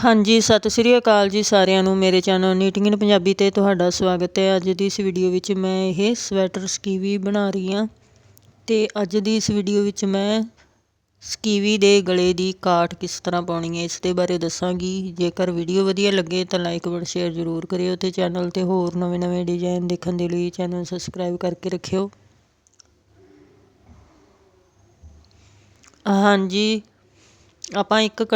ਹਾਂਜੀ, ਸਤਿ ਸ੍ਰੀ ਅਕਾਲ ਜੀ ਸਾਰਿਆਂ ਨੂੰ। ਮੇਰੇ ਚੈਨਲ ਨੀਟਿੰਗ ਇਨ ਪੰਜਾਬੀ ਤੇ ਤੁਹਾਡਾ ਸਵਾਗਤ ਹੈ। ਅੱਜ ਦੀ ਇਸ ਵੀਡੀਓ ਵਿੱਚ ਮੈਂ ਇਹ ਸਵੈਟਰ ਸਕੀਵੀ ਬਣਾ ਰਹੀ ਹਾਂ ਤੇ ਅੱਜ ਦੀ ਇਸ ਵੀਡੀਓ ਵਿੱਚ ਮੈਂ ਸਕੀਵੀ ਦੇ ਗਲੇ ਦੀ ਕਾਟ ਕਿਸ ਤਰ੍ਹਾਂ ਪਾਉਣੀ ਹੈ, ਇਸ ਦੇ ਬਾਰੇ ਦੱਸਾਂਗੀ। ਜੇਕਰ ਵੀਡੀਓ ਵਧੀਆ ਲੱਗੇ ਤਾਂ ਲਾਈਕ ਬੜ ਸ਼ੇਅਰ ਜ਼ਰੂਰ ਕਰਿਓ ਤੇ ਚੈਨਲ ਤੇ ਹੋਰ ਨਵੇਂ-ਨਵੇਂ ਡਿਜ਼ਾਈਨ ਦੇਖਣ ਦੇ ਲਈ ਚੈਨਲ ਸਬਸਕ੍ਰਾਈਬ ਕਰਕੇ ਰੱਖਿਓ। ਹਾਂਜੀ ਆਪਾਂ ਇੱਕ ਕ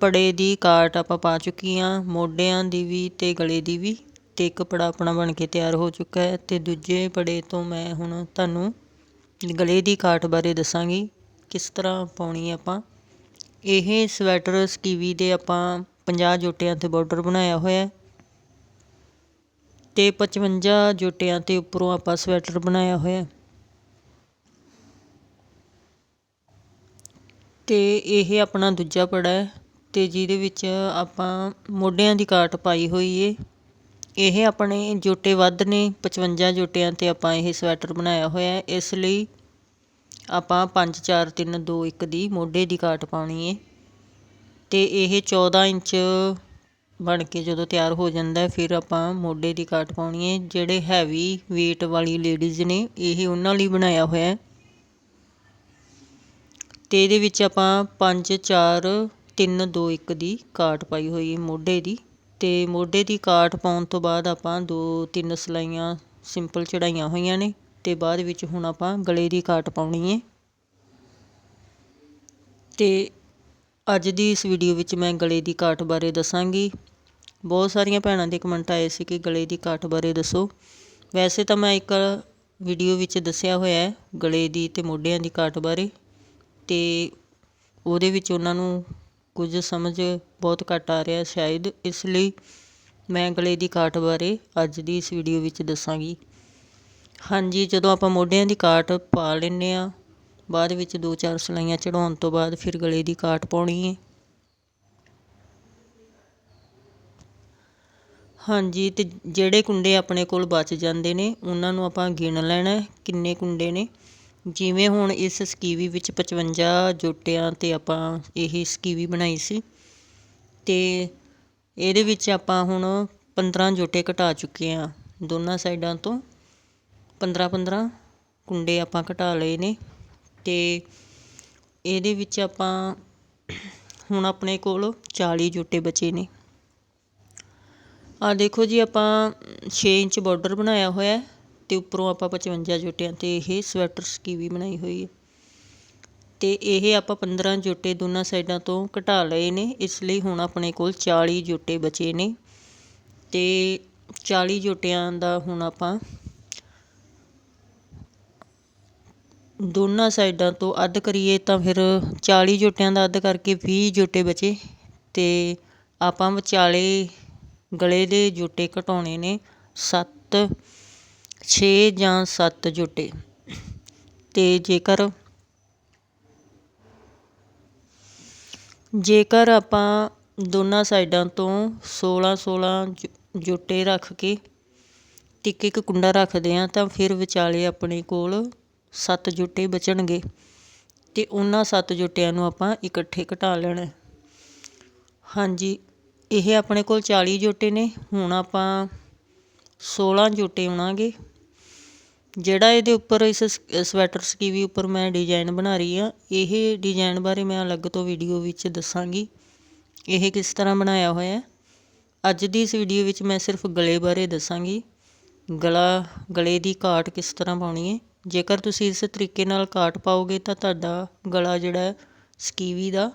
ਪੜੇ ਦੀ ਕਾਟ ਆਪਾਂ ਪਾ ਚੁੱਕੀ ਹਾਂ ਮੋਢਿਆਂ ਦੀ ਵੀ ਅਤੇ ਗਲੇ ਦੀ ਵੀ ਅਤੇ ਇੱਕ ਪੜਾ ਆਪਣਾ ਬਣ ਕੇ ਤਿਆਰ ਹੋ ਚੁੱਕਾ ਹੈ ਅਤੇ ਦੂਜੇ ਪੜੇ ਤੋਂ ਮੈਂ ਹੁਣ ਤੁਹਾਨੂੰ ਗਲੇ ਦੀ ਕਾਟ ਬਾਰੇ ਦੱਸਾਂਗੀ, ਕਿਸ ਤਰ੍ਹਾਂ ਪਾਉਣੀ ਆਪਾਂ। ਇਹ ਸਵੈਟਰ ਸਕੀਵੀ ਦੇ ਆਪਾਂ 50 ਜੋਟਿਆਂ ਤੇ ਬਾਰਡਰ ਬਣਾਇਆ ਹੋਇਆ ਤੇ 55 ਜੋਟਿਆਂ ਤੇ ਉੱਪਰੋਂ ਆਪਾਂ ਸਵੈਟਰ ਬਣਾਇਆ ਹੋਇਆ ਅਤੇ ਇਹ ਆਪਣਾ ਦੂਜਾ ਪੜਾ ਹੈ ਅਤੇ ਜਿਹਦੇ ਵਿੱਚ ਆਪਾਂ ਮੋਢਿਆਂ ਦੀ ਕਾਟ ਪਾਈ ਹੋਈ ਹੈ ਇਹ ਆਪਣੇ ਜੋਟੇ ਵੱਧ ਨੇ 55 ਜੋਟਿਆਂ ਤੇ ਆਪਾਂ ਇਹ ਸਵੈਟਰ ਬਣਾਇਆ ਹੋਇਆ ਇਸ ਲਈ ਆਪਾਂ 5 4 3 2 1 ਦੀ ਮੋਢੇ ਦੀ ਕਾਟ ਪਾਉਣੀ ਏ। ਅਤੇ ਇਹ 14 ਇੰਚ ਬਣ ਕੇ ਜਦੋਂ ਤਿਆਰ ਹੋ ਜਾਂਦਾ ਫਿਰ ਆਪਾਂ ਮੋਢੇ ਦੀ ਕਾਟ ਪਾਉਣੀ ਹੈ ਜਿਹੜੇ ਹੈਵੀ weight ਵਾਲੀ ਲੇਡੀਜ਼ ਨੇ, ਇਹ ਉਹਨਾਂ ਲਈ ਬਣਾਇਆ ਹੋਇਆ ਅਤੇ ਇਹਦੇ ਵਿੱਚ ਆਪਾਂ 5 4 3 2 1 ਦੀ ਕਾਟ ਪਾਈ ਹੋਈ ਮੋਢੇ ਦੀ। ਅਤੇ ਮੋਢੇ ਦੀ ਕਾਟ ਪਾਉਣ ਤੋਂ ਬਾਅਦ ਆਪਾਂ ਦੋ, ਤਿੰਨ ਸਿਲਾਈਆਂ ਸਿੰਪਲ ਚੜਾਈਆਂ ਹੋਈਆਂ ਨੇ ਅਤੇ ਬਾਅਦ ਵਿੱਚ ਹੁਣ ਆਪਾਂ ਗਲੇ ਦੀ ਕਾਟ ਪਾਉਣੀ ਹੈ। ਅਤੇ ਅੱਜ ਦੀ ਇਸ ਵੀਡੀਓ ਵਿੱਚ ਮੈਂ ਗਲੇ ਦੀ ਕਾਟ ਬਾਰੇ ਦੱਸਾਂਗੀ। ਬਹੁਤ ਸਾਰੀਆਂ ਭੈਣਾਂ ਦੇ ਕਮੈਂਟ ਆਏ ਸੀ ਕਿ ਗਲੇ ਦੀ ਕਾਟ ਬਾਰੇ ਦੱਸੋ। ਵੈਸੇ ਤਾਂ ਮੈਂ ਇੱਕ ਵੀਡੀਓ ਵਿੱਚ ਦੱਸਿਆ ਹੋਇਆ ਹੈ ਗਲੇ ਦੀ ਤੇ ਮੋਢਿਆਂ ਦੀ ਕਾਟ ਬਾਰੇ। ਅਤੇ ਉਹਦੇ ਵਿੱਚ ਉਹਨਾਂ ਨੂੰ ਕੁਝ ਸਮਝ ਬਹੁਤ ਘੱਟ ਆ ਰਿਹਾ ਸ਼ਾਇਦ, ਇਸ ਲਈ ਮੈਂ ਗਲੇ ਦੀ ਕਾਟ ਬਾਰੇ ਅੱਜ ਦੀ ਇਸ ਵੀਡੀਓ ਵਿੱਚ ਦੱਸਾਂਗੀ। ਹਾਂਜੀ, ਜਦੋਂ ਆਪਾਂ ਮੋਢਿਆਂ ਦੀ ਕਾਟ ਪਾ ਲੈਂਦੇ ਹਾਂ, ਬਾਅਦ ਵਿੱਚ ਦੋ ਚਾਰ ਸਲਾਈਆਂ ਚੜਾਉਣ ਤੋਂ ਬਾਅਦ ਫਿਰ ਗਲੇ ਦੀ ਕਾਟ ਪਾਉਣੀ ਹੈ। ਹਾਂਜੀ, ਤੇ ਜਿਹੜੇ ਕੁੰਡੇ ਆਪਣੇ ਕੋਲ ਬਚ ਜਾਂਦੇ ਨੇ, ਉਹਨਾਂ ਨੂੰ ਆਪਾਂ ਗਿਣ ਲੈਣਾ ਕਿੰਨੇ ਕੁੰਡੇ ਨੇ। ਜਿਵੇਂ ਹੁਣ ਇਸ ਸਕੀਵੀ ਵਿੱਚ 55 ਜੋਟਿਆਂ ਤੇ ਆਪਾਂ ਇਹ ਸਕੀਵੀ ਬਣਾਈ ਸੀ ਅਤੇ ਇਹਦੇ ਵਿੱਚ ਆਪਾਂ ਹੁਣ 15 ਜੋਟੇ ਘਟਾ ਚੁੱਕੇ ਹਾਂ, ਦੋਨਾਂ ਸਾਈਡਾਂ ਤੋਂ 15 15 ਕੁੰਡੇ ਆਪਾਂ ਘਟਾ ਲਏ ਨੇ ਅਤੇ ਇਹਦੇ ਵਿੱਚ ਆਪਾਂ ਹੁਣ ਆਪਣੇ ਕੋਲ 40 ਜੋਟੇ ਬਚੇ ਨੇ। ਆ ਦੇਖੋ ਜੀ ਆਪਾਂ 6 ਇੰਚ ਬਾਰਡਰ ਬਣਾਇਆ ਹੋਇਆ ਅਤੇ ਉੱਪਰੋਂ ਆਪਾਂ 55 ਜੋਟਿਆਂ ਤੇ ਇਹ ਸਵੈਟਰ ਸਕੀਵੀ ਬਣਾਈ ਹੋਈ ਹੈ। ਅਤੇ ਇਹ ਆਪਾਂ 15 ਜੋਟੇ ਦੋਨਾਂ ਸਾਈਡਾਂ ਤੋਂ ਘਟਾ ਲਏ ਨੇ, ਇਸ ਲਈ ਹੁਣ ਆਪਣੇ ਕੋਲ 40 ਜੋਟੇ ਬਚੇ ਨੇ। ਤੇ 40 ਜੋਟਿਆਂ ਦਾ ਹੁਣ ਆਪਾਂ ਦੋਨਾਂ ਸਾਈਡਾਂ ਤੋਂ ਅੱਧ ਕਰੀਏ ਤਾਂ ਫਿਰ 40 ਜੋਟਿਆਂ ਦਾ ਅੱਧ ਕਰਕੇ 20 ਜੋਟੇ ਬਚੇ। ਤੇ ਆਪਾਂ ਵਿਚਾਲੇ ਗਲੇ ਦੇ ਜੋਟੇ ਘਟਾਉਣੇ ਨੇ 7 ਛੇ ਜਾਂ 7 ਜੋਟੇ। ਅਤੇ ਜੇਕਰ ਜੇਕਰ ਆਪਾਂ ਦੋਨਾਂ ਸਾਈਡਾਂ ਤੋਂ 16 16 ਜੋਟੇ ਰੱਖ ਕੇ ਇੱਕ ਇੱਕ ਕੁੰਡਾ ਰੱਖਦੇ ਹਾਂ, ਤਾਂ ਫਿਰ ਵਿਚਾਲੇ ਆਪਣੇ ਕੋਲ 7 ਜੋਟੇ ਬਚਣਗੇ। ਅਤੇ ਉਹਨਾਂ 7 ਜੋਟਿਆਂ ਨੂੰ ਆਪਾਂ ਇਕੱਠੇ ਘਟਾ ਲੈਣਾ ਹਾਂਜੀ, ਇਹ ਆਪਣੇ ਕੋਲ 40 ਜੋਟੇ ਨੇ। ਹੁਣ ਆਪਾਂ 16 ਜੋਟੇ ਆਉਣਾਗੇ ਜਿਹੜਾ ਇਹਦੇ ਉੱਪਰ ਇਸ ਸਵੈਟਰ ਸਕੀਵੀ ਉੱਪਰ ਮੈਂ ਡਿਜ਼ਾਇਨ ਬਣਾ ਰਹੀ ਹਾਂ, ਇਹ ਡਿਜ਼ਾਇਨ ਬਾਰੇ ਮੈਂ ਅਲੱਗ ਤੋਂ ਵੀਡੀਓ ਵਿੱਚ ਦੱਸਾਂਗੀ। ਇਹ ਕਿਸ ਤਰ੍ਹਾਂ ਬਣਾਇਆ ਹੋਇਆ ਅੱਜ ਦੀ ਇਸ ਵੀਡੀਓ ਵਿੱਚ ਮੈਂ ਸਿਰਫ ਗਲੇ ਬਾਰੇ ਦੱਸਾਂਗੀ। ਗਲਾ, ਗਲੇ ਦੀ ਕਾਟ ਕਿਸ ਤਰ੍ਹਾਂ ਪਾਉਣੀ ਹੈ? ਜੇਕਰ ਤੁਸੀਂ ਇਸ ਤਰੀਕੇ ਨਾਲ ਕਾਟ ਪਾਓਗੇ ਤਾਂ ਤੁਹਾਡਾ ਗਲਾ ਜਿਹੜਾ ਸਕੀਵੀ ਦਾ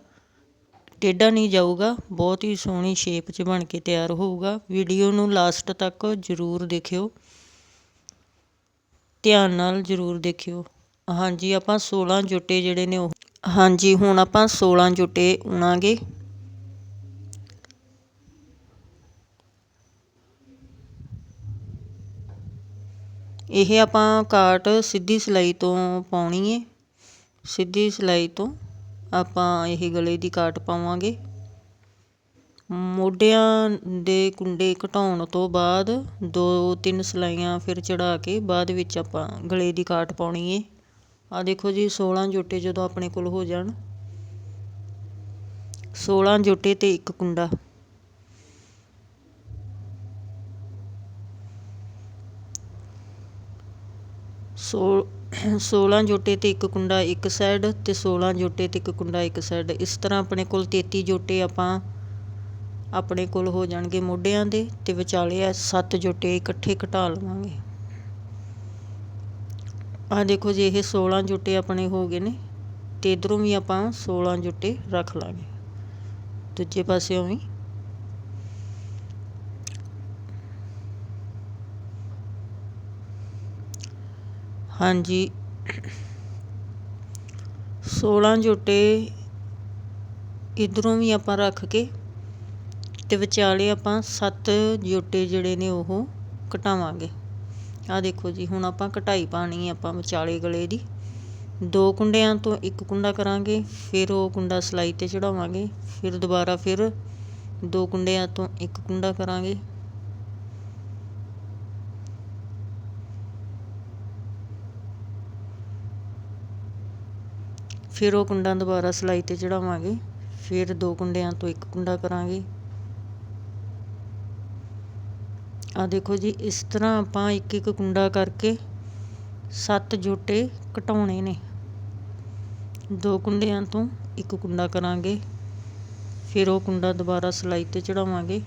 ਟੇਢਾ ਨਹੀਂ ਜਾਊਗਾ, ਬਹੁਤ ਹੀ ਸੋਹਣੀ ਸ਼ੇਪ 'ਚ ਬਣ ਕੇ ਤਿਆਰ ਹੋਊਗਾ। ਵੀਡੀਓ ਨੂੰ ਲਾਸਟ ਤੱਕ ਜ਼ਰੂਰ ਦੇਖਿਓ। ਧਿਆਨ ਨਾਲ ਜ਼ਰੂਰ ਦੇਖਿਓ। ਹਾਂਜੀ, ਆਪਾਂ 16 ਜੋਟੇ ਜਿਹੜੇ ਨੇ ਉਹ। ਹਾਂਜੀ, ਹੁਣ ਆਪਾਂ 16 ਜੋਟੇ ਉਣਾਂਗੇ। ਇਹ ਆਪਾਂ ਕਾਟ ਸਿੱਧੀ ਸਿਲਾਈ ਤੋਂ ਪਾਉਣੀ ਏ। ਸਿੱਧੀ ਸਿਲਾਈ ਤੋਂ ਆਪਾਂ ਇਹ ਗਲੇ ਦੀ ਕਾਟ ਪਾਵਾਂਗੇ। ਮੋਢਿਆਂ ਦੇ ਕੁੰਡੇ ਘਟਾਉਣ ਤੋਂ ਬਾਅਦ ਦੋ ਤਿੰਨ ਸਿਲਾਈਆਂ ਫਿਰ ਚੜ੍ਹਾ ਕੇ ਬਾਅਦ ਵਿੱਚ ਆਪਾਂ ਗਲੇ ਦੀ ਕਾਟ ਪਾਉਣੀ ਹੈ ਆਹ ਦੇਖੋ ਜੀ 16 ਜੋਟੇ ਜਦੋਂ ਆਪਣੇ ਕੋਲ ਹੋ ਜਾਣ। 16 ਜੋਟੇ ਤੇ ਇੱਕ ਕੁੰਡਾ। ਸੋ 16 ਜੋਟੇ ਤੇ ਇੱਕ ਕੁੰਡਾ ਇੱਕ ਸਾਈਡ ਅਤੇ 16 ਜੋਟੇ ਤੇ ਇੱਕ ਕੁੰਡਾ ਇੱਕ ਸਾਈਡ ਇਸ ਤਰ੍ਹਾਂ ਆਪਣੇ ਕੋਲ 33 ਜੋਟੇ ਆਪਾਂ ਆਪਣੇ ਕੋਲ ਹੋ ਜਾਣਗੇ ਮੋਢਿਆਂ ਦੇ ਤੇ ਵਿਚਾਲੇ ਆ 7 ਜੋਟੇ ਇਕੱਠੇ ਘਟਾ ਲਵਾਂਗੇ। ਆ ਦੇਖੋ ਜੀ, ਇਹ 16 ਜੋਟੇ ਆਪਣੇ ਹੋ ਗਏ ਨੇ ਤੇ ਇਧਰੋਂ ਵੀ ਆਪਾਂ 16 ਜੋਟੇ ਰੱਖ ਲਾਂਗੇ। ਦੂਜੇ ਪਾਸਿਓਂ ਵੀ ਹਾਂਜੀ 16 ਜੋਟੇ ਇਧਰੋਂ ਵੀ ਆਪਾਂ ਰੱਖ ਕੇ ਅਤੇ ਵਿਚਾਲੇ ਆਪਾਂ ਸੱਤ ਜੋਟੇ ਜਿਹੜੇ ਨੇ ਉਹ ਘਟਾਵਾਂਗੇ ਆਹ ਦੇਖੋ ਜੀ, ਹੁਣ ਆਪਾਂ ਘਟਾਈ ਪਾਣੀ ਆਪਾਂ ਵਿਚਾਲੇ ਗਲੇ ਦੀ। ਦੋ ਕੁੰਡਿਆਂ ਤੋਂ ਇੱਕ ਕੁੰਡਾ ਕਰਾਂਗੇ, ਫਿਰ ਉਹ ਕੁੰਡਾ ਸਲਾਈ ਤੇ ਚੜਾਵਾਂਗੇ, ਫਿਰ ਦੁਬਾਰਾ ਫਿਰ ਦੋ ਕੁੰਡਿਆਂ ਤੋਂ ਇੱਕ ਕੁੰਡਾ ਕਰਾਂਗੇ। ਫਿਰ ਉਹ ਕੁੰਡਾ ਦੁਬਾਰਾ ਸਲਾਈ ਤੇ ਚੜਾਵਾਂਗੇ, ਫਿਰ ਦੋ ਕੁੰਡਿਆਂ ਤੋਂ ਇੱਕ ਕੁੰਡਾ ਕਰਾਂਗੇ। ਆ ਦੇਖੋ ਜੀ, ਇਸ ਤਰ੍ਹਾਂ ਆਪਾਂ ਇੱਕ ਇੱਕ ਕੁੰਡਾ ਕਰਕੇ ਸੱਤ ਜੋਟੇ ਘਟਾਉਣੇ ਨੇ। ਦੋ ਕੁੰਡਿਆਂ ਤੋਂ ਇੱਕ ਕੁੰਡਾ ਕਰਾਂਗੇ, ਫਿਰ ਉਹ ਕੁੰਡਾ ਦੁਬਾਰਾ ਸਲਾਈ ਤੇ ਚੜਾਵਾਂਗੇ।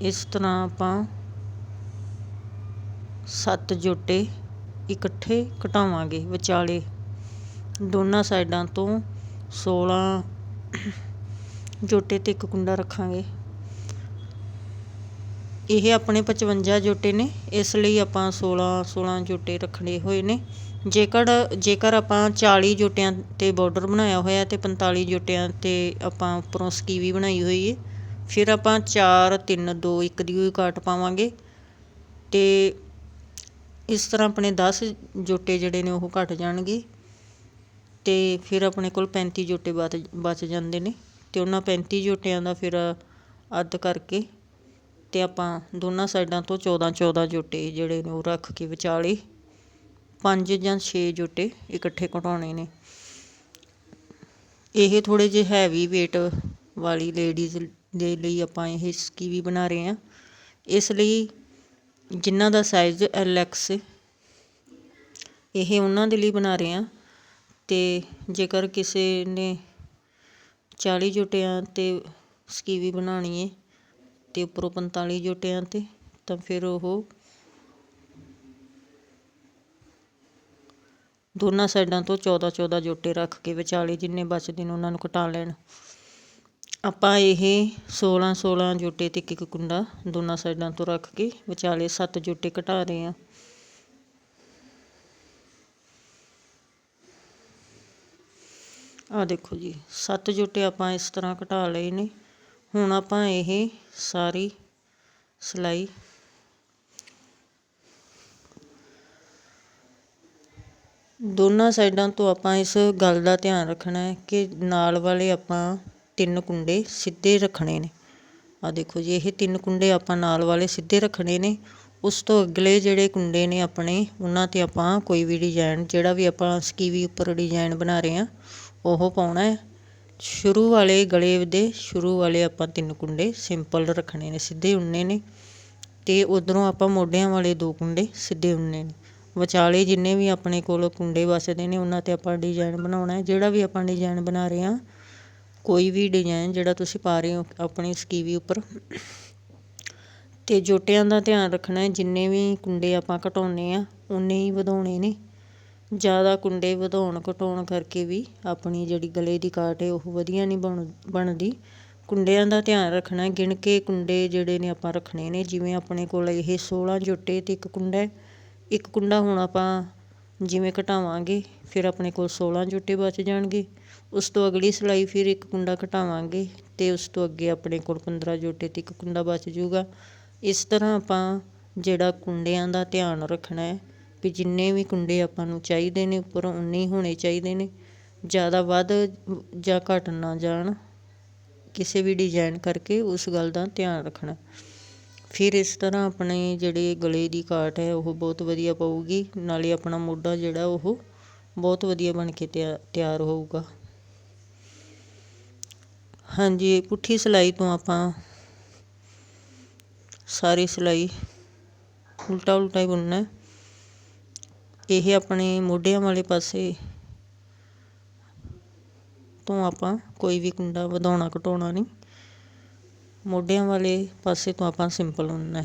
ਇਸ ਤਰ੍ਹਾਂ ਆਪਾਂ ਸੱਤ ਜੋਟੇ ਇਕੱਠੇ ਘਟਾਵਾਂਗੇ ਵਿਚਾਲੇ। ਦੋਨਾਂ ਸਾਈਡਾਂ ਤੋਂ 16 ਜੋਟੇ ਤੇ ਇੱਕ ਕੁੰਡਾ ਰੱਖਾਂਗੇ। ਇਹ ਆਪਣੇ 55 ਜੋਟੇ ਨੇ, ਇਸ ਲਈ ਆਪਾਂ 16 16 ਜੋਟੇ ਰੱਖਣੇ ਹੋਏ ਨੇ। ਜੇਕਰ ਜੇਕਰ ਆਪਾਂ 40 ਜੋਟਿਆਂ ਤੇ ਬਾਰਡਰ ਬਣਾਇਆ ਹੋਇਆ ਅਤੇ 45 ਜੋਟਿਆਂ ਤੇ ਆਪਾਂ ਉੱਪਰੋਂ ਸਕੀਵੀ ਬਣਾਈ ਹੋਈ ਹੈ ਫਿਰ ਆਪਾਂ 4 3 2 1 ਦੀ ਹੋਈ ਕਾਟ ਪਾਵਾਂਗੇ। ਤੇ ਇਸ ਤਰ੍ਹਾਂ ਆਪਣੇ 10 ਜੋਟੇ ਜਿਹੜੇ ਨੇ ਉਹ ਘਟ ਜਾਣਗੇ। ਤੇ ਫਿਰ ਆਪਣੇ ਕੋਲ 35 ਜੋਟੇ ਬਚ ਬਚ ਜਾਂਦੇ ਨੇ। ਤੇ ਉਹਨਾਂ 35 ਜੋਟਿਆਂ ਦਾ ਫਿਰ ਅੱਧ ਕਰਕੇ ਅਤੇ ਆਪਾਂ ਦੋਨਾਂ ਸਾਈਡਾਂ ਤੋਂ 14 14 ਜੋਟੇ ਜਿਹੜੇ ਨੇ ਉਹ ਰੱਖ ਕੇ ਵਿਚਾਲੇ ਪੰਜ ਜਾਂ ਛੇ ਜੋਟੇ ਇਕੱਠੇ ਘਟਾਉਣੇ ਨੇ। ਇਹ ਥੋੜ੍ਹੇ ਜਿਹੇ ਹੈਵੀ weight ਵਾਲੀ ਲੇਡੀਜ਼ ਦੇ ਲਈ ਆਪਾਂ ਇਹ ਸਕੀ ਵੀ ਬਣਾ ਰਹੇ ਹਾਂ। ਇਸ ਲਈ ਜਿਨ੍ਹਾਂ ਦਾ ਸਾਈਜ਼ ਐਲ ਐਕਸ ਇਹ ਉਹਨਾਂ ਦੇ ਲਈ ਬਣਾ ਰਹੇ ਹਾਂ। ਤੇ ਜੇਕਰ ਕਿਸੇ ਨੇ 40 ਜੋਟਿਆਂ ਤੇ ਸਕੀਵੀ ਬਣਾਉਣੀ ਹੈ ਤੇ ਉੱਪਰੋਂ 45 ਜੋਟਿਆਂ ਤੇ, ਤਾਂ ਫਿਰ ਉਹ ਦੋਨਾਂ ਸਾਈਡਾਂ ਤੋਂ 14 14 ਜੋਟੇ ਰੱਖ ਕੇ ਵਿਚਾਲੇ ਜਿੰਨੇ ਬਚਦੇ ਨੇ ਉਹਨਾਂ ਨੂੰ ਘਟਾ ਲੈਣ। ਆਪਾਂ ਇਹ 16 16 ਜੋਟੇ ਤੇ ਇੱਕ ਇੱਕ ਕੁੰਡਾ ਦੋਨਾਂ ਸਾਈਡਾਂ ਤੋਂ ਰੱਖ ਕੇ ਵਿਚਾਲੇ 7 ਜੋਟੇ ਘਟਾ ਰਹੇ ਆ ਆ ਦੇਖੋ ਜੀ 7 ਜੋਟੇ ਆਪਾਂ ਇਸ ਤਰ੍ਹਾਂ ਘਟਾ ਲਏ ਨੇ। ਹੁਣ ਆਪਾਂ ਇਹ ਸਾਰੀ ਸਿਲਾਈ ਦੋਨਾਂ ਸਾਈਡਾਂ ਤੋਂ ਆਪਾਂ ਇਸ ਗੱਲ ਦਾ ਧਿਆਨ ਰੱਖਣਾ ਹੈ ਕਿ ਨਾਲ ਵਾਲੇ ਆਪਾਂ ਤਿੰਨ ਕੁੰਡੇ ਸਿੱਧੇ ਰੱਖਣੇ ਨੇ। ਆ ਦੇਖੋ ਜੀ, ਇਹ ਤਿੰਨ ਕੁੰਡੇ ਆਪਾਂ ਨਾਲ ਵਾਲੇ ਸਿੱਧੇ ਰੱਖਣੇ ਨੇ। ਉਸ ਤੋਂ ਅਗਲੇ ਜਿਹੜੇ ਕੁੰਡੇ ਨੇ ਆਪਣੇ, ਉਹਨਾਂ ਤੇ ਆਪਾਂ ਕੋਈ ਵੀ ਡਿਜ਼ਾਈਨ ਜਿਹੜਾ ਵੀ ਆਪਾਂ ਸਕੀਵੀ ਉੱਪਰ ਡਿਜ਼ਾਈਨ ਬਣਾ ਰਹੇ ਆ ਉਹ ਪਾਉਣਾ ਹੈ। ਸ਼ੁਰੂ ਵਾਲੇ ਗਲੇ ਦੇ ਸ਼ੁਰੂ ਵਾਲੇ ਆਪਾਂ ਤਿੰਨ ਕੁੰਡੇ ਸਿੰਪਲ ਰੱਖਣੇ ਨੇ, ਸਿੱਧੇ ਉੰਨੇ ਨੇ ਤੇ ਉਧਰੋਂ ਆਪਾਂ ਮੋਢਿਆਂ ਵਾਲੇ ਦੋ ਕੁੰਡੇ ਸਿੱਧੇ ਉੰਨੇ ਨੇ। ਵਿਚਾਲੇ ਜਿੰਨੇ ਵੀ ਆਪਣੇ ਕੋਲ ਕੁੰਡੇ ਵਸਦੇ ਨੇ, ਉਹਨਾਂ ਤੇ ਆਪਾਂ ਡਿਜ਼ਾਈਨ ਬਣਾਉਣਾ ਹੈ। ਜਿਹੜਾ ਵੀ ਆਪਾਂ ਡਿਜ਼ਾਈਨ ਬਣਾ ਰਹੇ ਹਾਂ, ਕੋਈ ਵੀ ਡਿਜ਼ਾਈਨ ਜਿਹੜਾ ਤੁਸੀਂ ਪਾ ਰਹੇ ਹੋ ਆਪਣੀ ਸਕੀਵੀ ਉੱਪਰ ਤੇ ਜੋਟਿਆਂ ਦਾ ਧਿਆਨ ਰੱਖਣਾ ਹੈ। ਜਿੰਨੇ ਵੀ ਕੁੰਡੇ ਆਪਾਂ ਘਟਾਉਣੇ ਆ ਉਨੇ ਹੀ ਵਧਾਉਣੇ ਨੇ। ਜ਼ਿਆਦਾ ਕੁੰਡੇ ਵਧਾਉਣ, ਘਟਾਉਣ ਕਰਕੇ ਵੀ ਆਪਣੀ ਜਿਹੜੀ ਗਲੇ ਦੀ ਕਾਟ ਹੈ, ਉਹ ਵਧੀਆ ਨਹੀਂ ਬਣ, ਬਣਦੀ। ਕੁੰਡਿਆਂ ਦਾ ਧਿਆਨ ਰੱਖਣਾ, ਗਿਣ ਕੇ ਕੁੰਡੇ ਜਿਹੜੇ ਨੇ ਆਪਾਂ ਰੱਖਣੇ ਨੇ, ਜਿਵੇਂ ਆਪਣੇ ਕੋਲ ਇਹ 16 ਜੋਟੇ ਅਤੇ ਇੱਕ ਕੁੰਡਾ ਇੱਕ ਕੁੰਡਾ ਹੁਣ ਆਪਾਂ ਜਿਵੇਂ ਘਟਾਵਾਂਗੇ, ਫਿਰ ਆਪਣੇ ਕੋਲ 16 ਜੋਟੇ ਬਚ ਜਾਣਗੇ। ਉਸ ਤੋਂ ਅਗਲੀ ਸਿਲਾਈ ਫਿਰ ਇੱਕ ਕੁੰਡਾ ਘਟਾਵਾਂਗੇ ਅਤੇ ਉਸ ਤੋਂ ਅੱਗੇ ਆਪਣੇ ਕੋਲ 15 ਜੋਟੇ ਅਤੇ ਇੱਕ ਕੁੰਡਾ ਬਚ ਜੂਗਾ ਇਸ ਤਰ੍ਹਾਂ ਆਪਾਂ ਜਿਹੜਾ ਕੁੰਡਿਆਂ ਦਾ ਧਿਆਨ ਰੱਖਣਾ ਹੈ ਵੀ ਜਿੰਨੇ ਵੀ ਕੁੰਡੇ ਆਪਾਂ ਨੂੰ ਚਾਹੀਦੇ ਨੇ ਉੱਪਰੋਂ ਉਨੇ ਹੀ ਹੋਣੇ ਚਾਹੀਦੇ ਨੇ। ਜ਼ਿਆਦਾ ਵੱਧ ਜਾਂ ਘੱਟ ਨਾ ਜਾਣ। ਕਿਸੇ ਵੀ ਡਿਜ਼ਾਇਨ ਕਰਕੇ ਉਸ ਗੱਲ ਦਾ ਧਿਆਨ ਰੱਖਣਾ। ਫਿਰ ਇਸ ਤਰ੍ਹਾਂ ਆਪਣੇ ਜਿਹੜੇ ਗਲੇ ਦੀ ਕਾਟ ਹੈ, ਉਹ ਬਹੁਤ ਵਧੀਆ ਪਊਗੀ। ਨਾਲੇ ਆਪਣਾ ਮੋਢਾ ਜਿਹੜਾ, ਉਹ ਬਹੁਤ ਵਧੀਆ ਬਣ ਕੇ ਤਿਆ, ਤਿਆਰ ਹੋਊਗਾ। ਹਾਂਜੀ, ਪੁੱਠੀ ਸਿਲਾਈ ਤੋਂ ਆਪਾਂ ਸਾਰੀ ਸਿਲਾਈ ਉਲਟਾ ਉਲਟਾ ਹੀ ਬੁਣਨਾ ਇਹ ਆਪਣੇ ਮੋਢਿਆਂ ਵਾਲੇ ਪਾਸੇ ਤੋਂ ਆਪਾਂ ਕੋਈ ਵੀ ਕੁੰਡਾ ਵਧਾਉਣਾ, ਘਟਾਉਣਾ ਨਹੀਂ। ਮੋਢਿਆਂ ਵਾਲੇ ਪਾਸੇ ਤੋਂ ਆਪਾਂ ਸਿੰਪਲ ਉਣਨਾ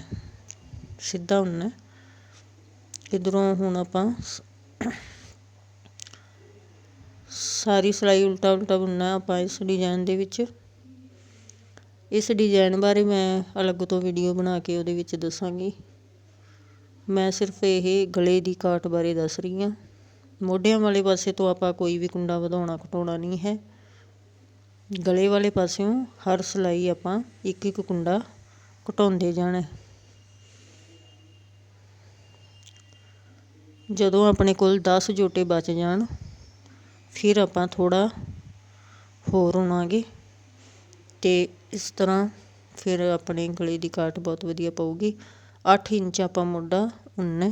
ਸਿੱਧਾ ਉਣਨਾ ਹੈ। ਇਧਰੋਂ ਹੁਣ ਆਪਾਂ ਸਾਰੀ ਸਿਲਾਈ ਉਲਟਾ ਉਲਟਾ ਬੁਣਨਾ ਆਪਾਂ ਇਸ ਡਿਜ਼ਾਈਨ ਦੇ ਵਿੱਚ। ਇਸ ਡਿਜ਼ਾਈਨ ਬਾਰੇ ਮੈਂ ਅਲੱਗ ਤੋਂ ਵੀਡੀਓ ਬਣਾ ਕੇ ਉਹਦੇ ਵਿੱਚ ਦੱਸਾਂਗੀ। ਮੈਂ ਸਿਰਫ ਇਹ ਗਲੇ ਦੀ ਕਾਟ ਬਾਰੇ ਦੱਸ ਰਹੀ ਹਾਂ। ਮੋਢਿਆਂ ਵਾਲੇ ਪਾਸੇ ਤੋਂ ਆਪਾਂ ਕੋਈ ਵੀ ਕੁੰਡਾ ਵਧਾਉਣਾ ਘਟਾਉਣਾ ਨਹੀਂ ਹੈ। ਗਲੇ ਵਾਲੇ ਪਾਸਿਓਂ ਹਰ ਸਿਲਾਈ ਆਪਾਂ ਇੱਕ ਇੱਕ ਕੁੰਡਾ ਘਟਾਉਂਦੇ ਜਾਣਾ ਜਦੋਂ ਆਪਣੇ ਕੋਲ 10 ਜੋਟੇ ਬਚ ਜਾਣ, ਫਿਰ ਆਪਾਂ ਥੋੜਾ ਹੋਰ ਉਣਾਂਗੇ ਤੇ ਇਸ ਤਰ੍ਹਾਂ ਫਿਰ ਆਪਣੇ ਗਲੇ ਦੀ ਕਾਟ ਬਹੁਤ ਵਧੀਆ ਪਊਗੀ। ਅੱਠ ਇੰਚ ਆਪਾਂ ਮੋਢਾ ਉਣਨਾ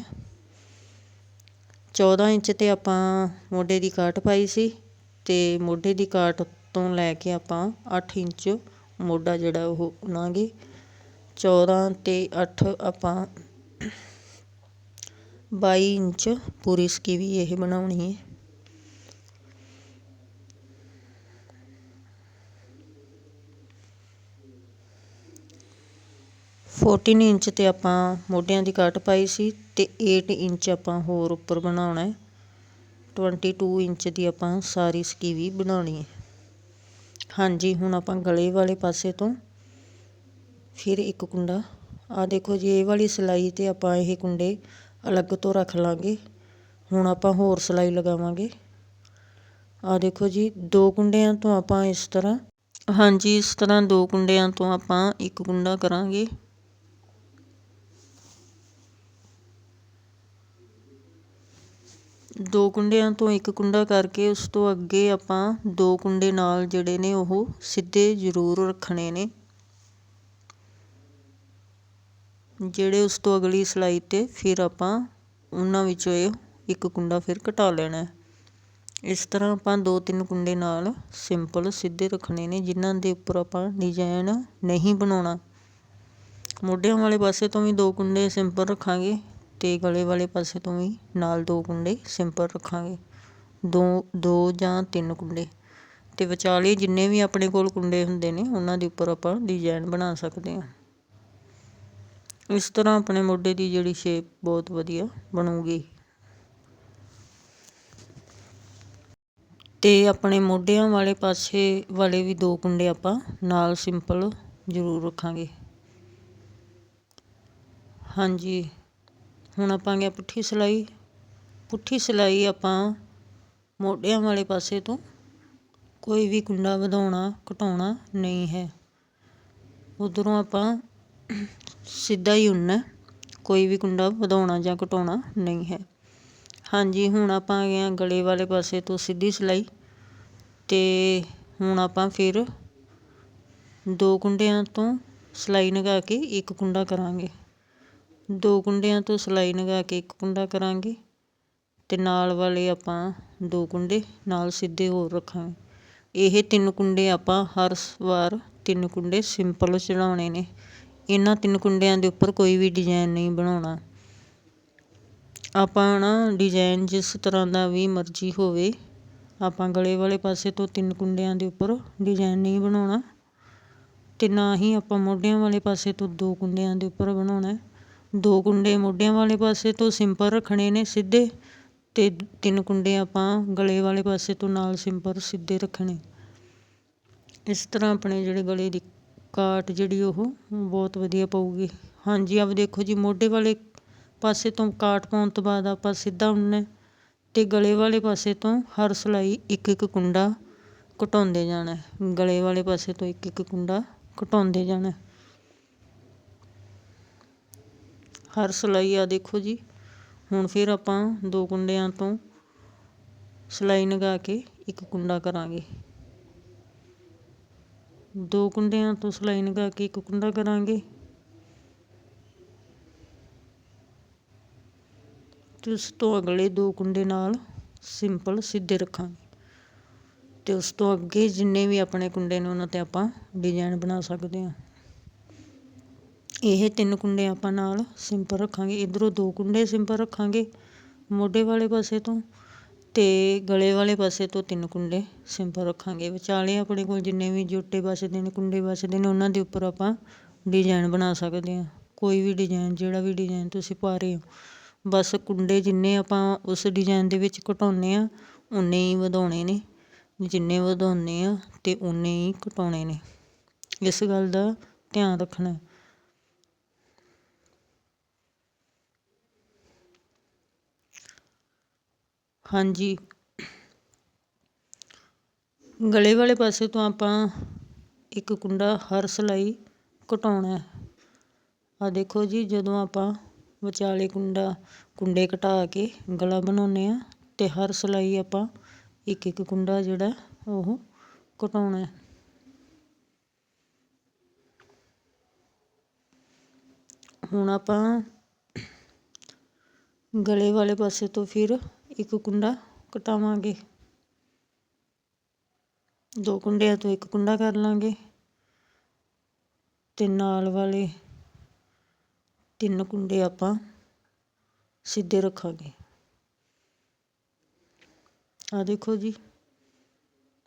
14 ਇੰਚ ਤੇ ਆਪਾਂ ਮੋਢੇ ਦੀ ਕਾਟ ਪਾਈ ਸੀ ਅਤੇ ਮੋਢੇ ਦੀ ਕਾਟ ਤੋਂ ਲੈ ਕੇ ਆਪਾਂ ਅੱਠ ਇੰਚ ਮੋਢਾ ਜਿਹੜਾ ਉਹ ਉਣਾਂਗੇ। 14 ਤੇ 8 ਆਪਾਂ ਬਾਈ ਇੰਚ ਪੂਰੀ ਸਕੀਵੀ ਇਹ ਬਣਾਉਣੀ ਹੈ। ਫੋਰਟੀਨ ਇੰਚ ਤੇ ਆਪਾਂ ਮੋਢਿਆਂ ਦੀ ਕਾਟ ਪਾਈ ਸੀ ਅਤੇ ਏਟ ਇੰਚ ਆਪਾਂ ਹੋਰ ਉੱਪਰ ਬਣਾਉਣਾ ਹੈ। 22 ਇੰਚ ਦੀ ਆਪਾਂ ਸਾਰੀ ਸਕੀਵੀ ਬਣਾਉਣੀ ਹੈ। ਹਾਂਜੀ, ਹੁਣ ਆਪਾਂ ਗਲੇ ਵਾਲੇ ਪਾਸੇ ਤੋਂ ਫਿਰ ਇੱਕ ਕੁੰਡਾ ਆ ਦੇਖੋ ਜੀ, ਇਹ ਵਾਲੀ ਸਿਲਾਈ ਤੇ ਆਪਾਂ ਇਹ ਕੁੰਡੇ ਅਲੱਗ ਤੋਂ ਰੱਖ ਲਾਂਗੇ। ਹੁਣ ਆਪਾਂ ਹੋਰ ਸਿਲਾਈ ਲਗਾਵਾਂਗੇ। ਆ ਦੇਖੋ ਜੀ, ਦੋ ਕੁੰਡਿਆਂ ਤੋਂ ਆਪਾਂ ਇਸ ਤਰ੍ਹਾਂ, ਹਾਂਜੀ, ਇਸ ਤਰ੍ਹਾਂ ਦੋ ਕੁੰਡਿਆਂ ਤੋਂ ਆਪਾਂ ਇੱਕ ਕੁੰਡਾ ਕਰਾਂਗੇ। ਦੋ ਕੁੰਡਿਆਂ ਤੋਂ ਇੱਕ ਕੁੰਡਾ ਕਰਕੇ ਉਸ ਤੋਂ ਅੱਗੇ ਆਪਾਂ ਦੋ ਕੁੰਡੇ ਨਾਲ ਜਿਹੜੇ ਨੇ ਉਹ ਸਿੱਧੇ ਜ਼ਰੂਰ ਰੱਖਣੇ ਨੇ। ਜਿਹੜੇ ਉਸ ਤੋਂ ਅਗਲੀ ਸਿਲਾਈ ਤੇ ਫਿਰ ਆਪਾਂ ਉਹਨਾਂ ਵਿੱਚੋਂ ਇਹ ਇੱਕ ਕੁੰਡਾ ਫਿਰ ਘਟਾ ਲੈਣਾ ਇਸ ਤਰ੍ਹਾਂ ਆਪਾਂ ਦੋ ਤਿੰਨ ਕੁੰਡੇ ਨਾਲ ਸਿੰਪਲ ਸਿੱਧੇ ਰੱਖਣੇ ਨੇ, ਜਿਨ੍ਹਾਂ ਦੇ ਉੱਪਰ ਆਪਾਂ ਡਿਜ਼ਾਈਨ ਨਹੀਂ ਬਣਾਉਣਾ। ਮੋਢਿਆਂ ਵਾਲੇ ਪਾਸੇ ਤੋਂ ਵੀ ਦੋ ਕੁੰਡੇ ਸਿੰਪਲ ਰੱਖਾਂਗੇ। ਅਤੇ ਗਲੇ ਵਾਲੇ ਪਾਸੇ ਤੋਂ ਵੀ ਨਾਲ ਦੋ ਕੁੰਡੇ ਸਿੰਪਲ ਰੱਖਾਂਗੇ। ਦੋ ਦੋ ਜਾਂ ਤਿੰਨ ਕੁੰਡੇ। ਅਤੇ ਵਿਚਾਲੇ ਜਿੰਨੇ ਵੀ ਆਪਣੇ ਕੋਲ ਕੁੰਡੇ ਹੁੰਦੇ ਨੇ, ਉਹਨਾਂ ਦੇ ਉੱਪਰ ਆਪਾਂ ਡਿਜ਼ਾਈਨ ਬਣਾ ਸਕਦੇ ਹਾਂ। ਇਸ ਤਰ੍ਹਾਂ ਆਪਣੇ ਮੋਢੇ ਦੀ ਜਿਹੜੀ ਸ਼ੇਪ ਬਹੁਤ ਵਧੀਆ ਬਣੂਗੀ। ਤੇ ਆਪਣੇ ਮੋਢਿਆਂ ਵਾਲੇ ਪਾਸੇ ਵਾਲੇ ਵੀ ਦੋ ਕੁੰਡੇ ਆਪਾਂ ਨਾਲ ਸਿੰਪਲ ਜ਼ਰੂਰ ਰੱਖਾਂਗੇ। ਹਾਂਜੀ। ਹੁਣ ਆਪਾਂ ਆ ਗਿਆ ਪੁੱਠੀ ਸਿਲਾਈ। ਪੁੱਠੀ ਸਿਲਾਈ ਆਪਾਂ ਮੋਢਿਆਂ ਵਾਲੇ ਪਾਸੇ ਤੋਂ ਕੋਈ ਵੀ ਕੁੰਡਾ ਵਧਾਉਣਾ, ਘਟਾਉਣਾ ਨਹੀਂ ਹੈ। ਉਧਰੋਂ ਆਪਾਂ ਸਿੱਧਾ ਹੀ ਉਣਨਾ ਕੋਈ ਵੀ ਕੁੰਡਾ ਵਧਾਉਣਾ ਜਾਂ ਘਟਾਉਣਾ ਨਹੀਂ ਹੈ। ਹਾਂਜੀ, ਹੁਣ ਆਪਾਂ ਆ ਗਏ ਹਾਂ ਗਲੇ ਵਾਲੇ ਪਾਸੇ ਤੋਂ ਸਿੱਧੀ ਸਿਲਾਈ ਤੇ ਹੁਣ ਆਪਾਂ ਫਿਰ ਦੋ ਕੁੰਡਿਆਂ ਤੋਂ ਸਿਲਾਈ ਲਗਾ ਕੇ ਇੱਕ ਕੁੰਡਾ ਕਰਾਂਗੇ। ਦੋ ਕੁੰਡਿਆਂ ਤੋਂ ਸਿਲਾਈ ਲਗਾ ਕੇ ਇੱਕ ਕੁੰਡਾ ਕਰਾਂਗੇ ਅਤੇ ਨਾਲ ਵਾਲੇ ਆਪਾਂ ਦੋ ਕੁੰਡੇ ਨਾਲ ਸਿੱਧੇ ਹੋਰ ਰੱਖਾਂਗੇ। ਇਹ ਤਿੰਨ ਕੁੰਡੇ ਆਪਾਂ ਹਰ ਵਾਰ ਤਿੰਨ ਕੁੰਡੇ ਸਿੰਪਲ ਚੜਾਉਣੇ ਨੇ। ਇਹਨਾਂ ਤਿੰਨ ਕੁੰਡਿਆਂ ਦੇ ਉੱਪਰ ਕੋਈ ਵੀ ਡਿਜ਼ਾਈਨ ਨਹੀਂ ਬਣਾਉਣਾ। ਆਪਾਂ ਨਾ ਡਿਜ਼ਾਈਨ ਜਿਸ ਤਰ੍ਹਾਂ ਦਾ ਵੀ ਮਰਜ਼ੀ ਹੋਵੇ, ਆਪਾਂ ਗਲੇ ਵਾਲੇ ਪਾਸੇ ਤੋਂ ਤਿੰਨ ਕੁੰਡਿਆਂ ਦੇ ਉੱਪਰ ਡਿਜ਼ਾਈਨ ਨਹੀਂ ਬਣਾਉਣਾ ਅਤੇ ਨਾ ਹੀ ਆਪਾਂ ਮੋਢਿਆਂ ਵਾਲੇ ਪਾਸੇ ਤੋਂ ਦੋ ਕੁੰਡਿਆਂ ਦੇ ਉੱਪਰ ਬਣਾਉਣਾ। ਦੋ ਕੁੰਡੇ ਮੋਢਿਆਂ ਵਾਲੇ ਪਾਸੇ ਤੋਂ ਸਿੰਪਲ ਰੱਖਣੇ ਨੇ ਸਿੱਧੇ ਅਤੇ ਤਿੰਨ ਕੁੰਡੇ ਆਪਾਂ ਗਲੇ ਵਾਲੇ ਪਾਸੇ ਤੋਂ ਨਾਲ ਸਿੰਪਲ ਸਿੱਧੇ ਰੱਖਣੇ। ਇਸ ਤਰ੍ਹਾਂ ਆਪਣੇ ਜਿਹੜੇ ਗਲੇ ਦੀ ਕਾਟ ਜਿਹੜੀ ਉਹ ਬਹੁਤ ਵਧੀਆ ਪਊਗੀ। ਹਾਂਜੀ, ਆਪ ਦੇਖੋ ਜੀ, ਮੋਢੇ ਵਾਲੇ ਪਾਸੇ ਤੋਂ ਕਾਟ ਪਾਉਣ ਤੋਂ ਬਾਅਦ ਆਪਾਂ ਸਿੱਧਾ ਉਣਨਾ ਅਤੇ ਗਲੇ ਵਾਲੇ ਪਾਸੇ ਤੋਂ ਹਰ ਸਿਲਾਈ ਇੱਕ ਇੱਕ ਕੁੰਡਾ ਘਟਾਉਂਦੇ ਜਾਣਾ। ਗਲੇ ਵਾਲੇ ਪਾਸੇ ਤੋਂ ਇੱਕ ਇੱਕ ਕੁੰਡਾ ਘਟਾਉਂਦੇ ਜਾਣਾ। ਹਰ ਸਿਲਾਈ ਆ ਦੇਖੋ ਜੀ। ਹੁਣ ਫਿਰ ਆਪਾਂ ਦੋ ਕੁੰਡਿਆਂ ਤੋਂ ਸਿਲਾਈ ਲਗਾ ਕੇ ਇੱਕ ਕੁੰਡਾ ਕਰਾਂਗੇ। ਦੋ ਕੁੰਡਿਆਂ ਤੋਂ ਸਿਲਾਈ ਲਗਾ ਕੇ ਇੱਕ ਕੁੰਡਾ ਕਰਾਂਗੇ। ਤੇ ਉਸ ਤੋਂ ਅਗਲੇ ਦੋ ਕੁੰਡੇ ਨਾਲ ਸਿੰਪਲ ਸਿੱਧੇ ਰੱਖਾਂਗੇ। ਤੇ ਉਸ ਤੋਂ ਅੱਗੇ ਜਿੰਨੇ ਵੀ ਆਪਣੇ ਕੁੰਡੇ ਨੇ ਉਹਨਾਂ ਤੇ ਆਪਾਂ ਡਿਜ਼ਾਈਨ ਬਣਾ ਸਕਦੇ ਹਾਂ। ਇਹ ਤਿੰਨ ਕੁੰਡੇ ਆਪਾਂ ਨਾਲ ਸਿੰਪਲ ਰੱਖਾਂਗੇ। ਇਧਰੋਂ ਦੋ ਕੁੰਡੇ ਸਿੰਪਲ ਰੱਖਾਂਗੇ ਮੋਢੇ ਵਾਲੇ ਪਾਸੇ ਤੋਂ ਤੇ ਗਲੇ ਵਾਲੇ ਪਾਸੇ ਤੋਂ ਤਿੰਨ ਕੁੰਡੇ ਸਿੰਪਲ ਰੱਖਾਂਗੇ। ਵਿਚਾਲੇ ਆਪਣੇ ਕੋਲ ਜਿੰਨੇ ਵੀ ਜੋਟੇ ਬਚਦੇ ਨੇ, ਕੁੰਡੇ ਬਚਦੇ ਨੇ, ਉਹਨਾਂ ਦੇ ਉੱਪਰ ਆਪਾਂ ਡਿਜ਼ਾਈਨ ਬਣਾ ਸਕਦੇ ਹਾਂ। ਕੋਈ ਵੀ ਡਿਜ਼ਾਈਨ ਜਿਹੜਾ ਵੀ ਡਿਜ਼ਾਈਨ ਤੁਸੀਂ ਪਾ ਰਹੇ ਹੋ। ਬਸ ਕੁੰਡੇ ਜਿੰਨੇ ਆਪਾਂ ਉਸ ਡਿਜ਼ਾਈਨ ਦੇ ਵਿੱਚ ਘਟਾਉਂਦੇ ਆ ਉਨੇ ਹੀ ਵਧਾਉਣੇ ਨੇ। ਜਿੰਨੇ ਵਧਾਉਂਦੇ ਆ ਤੇ ਉਨੇ ਹੀ ਘਟਾਉਣੇ ਨੇ। ਇਸ ਗੱਲ ਦਾ ਧਿਆਨ ਰੱਖਣਾ ਹਾਂਜੀ। ਗਲੇ ਵਾਲੇ ਪਾਸੇ ਤੋਂ ਆਪਾਂ ਇੱਕ ਕੁੰਡਾ ਹਰ ਸਿਲਾਈ ਘਟਾਉਣਾ ਆ ਦੇਖੋ ਜੀ, ਜਦੋਂ ਆਪਾਂ ਵਿਚਾਲੇ ਕੁੰਡਾ, ਕੁੰਡੇ ਘਟਾ ਕੇ ਗਲਾ ਬਣਾਉਂਦੇ ਆ ਤੇ ਹਰ ਸਿਲਾਈ ਆਪਾਂ ਇੱਕ ਇੱਕ ਕੁੰਡਾ ਜਿਹੜਾ ਉਹ ਘਟਾਉਣਾ ਹੁਣ ਆਪਾਂ ਗਲੇ ਵਾਲੇ ਪਾਸੇ ਤੋਂ ਫਿਰ ਇੱਕ ਕੁੰਡਾ ਕਟਾਵਾਂਗੇ। ਦੋ ਕੁੰਡਿਆਂ ਤੋਂ ਇੱਕ ਕੁੰਡਾ ਕਰ ਲਾਂਗੇ। ਤੇ ਨਾਲ ਵਾਲੇ ਤਿੰਨ ਕੁੰਡੇ ਆਪਾਂ ਸਿੱਧੇ ਰੱਖਾਂਗੇ। ਆ ਦੇਖੋ ਜੀ,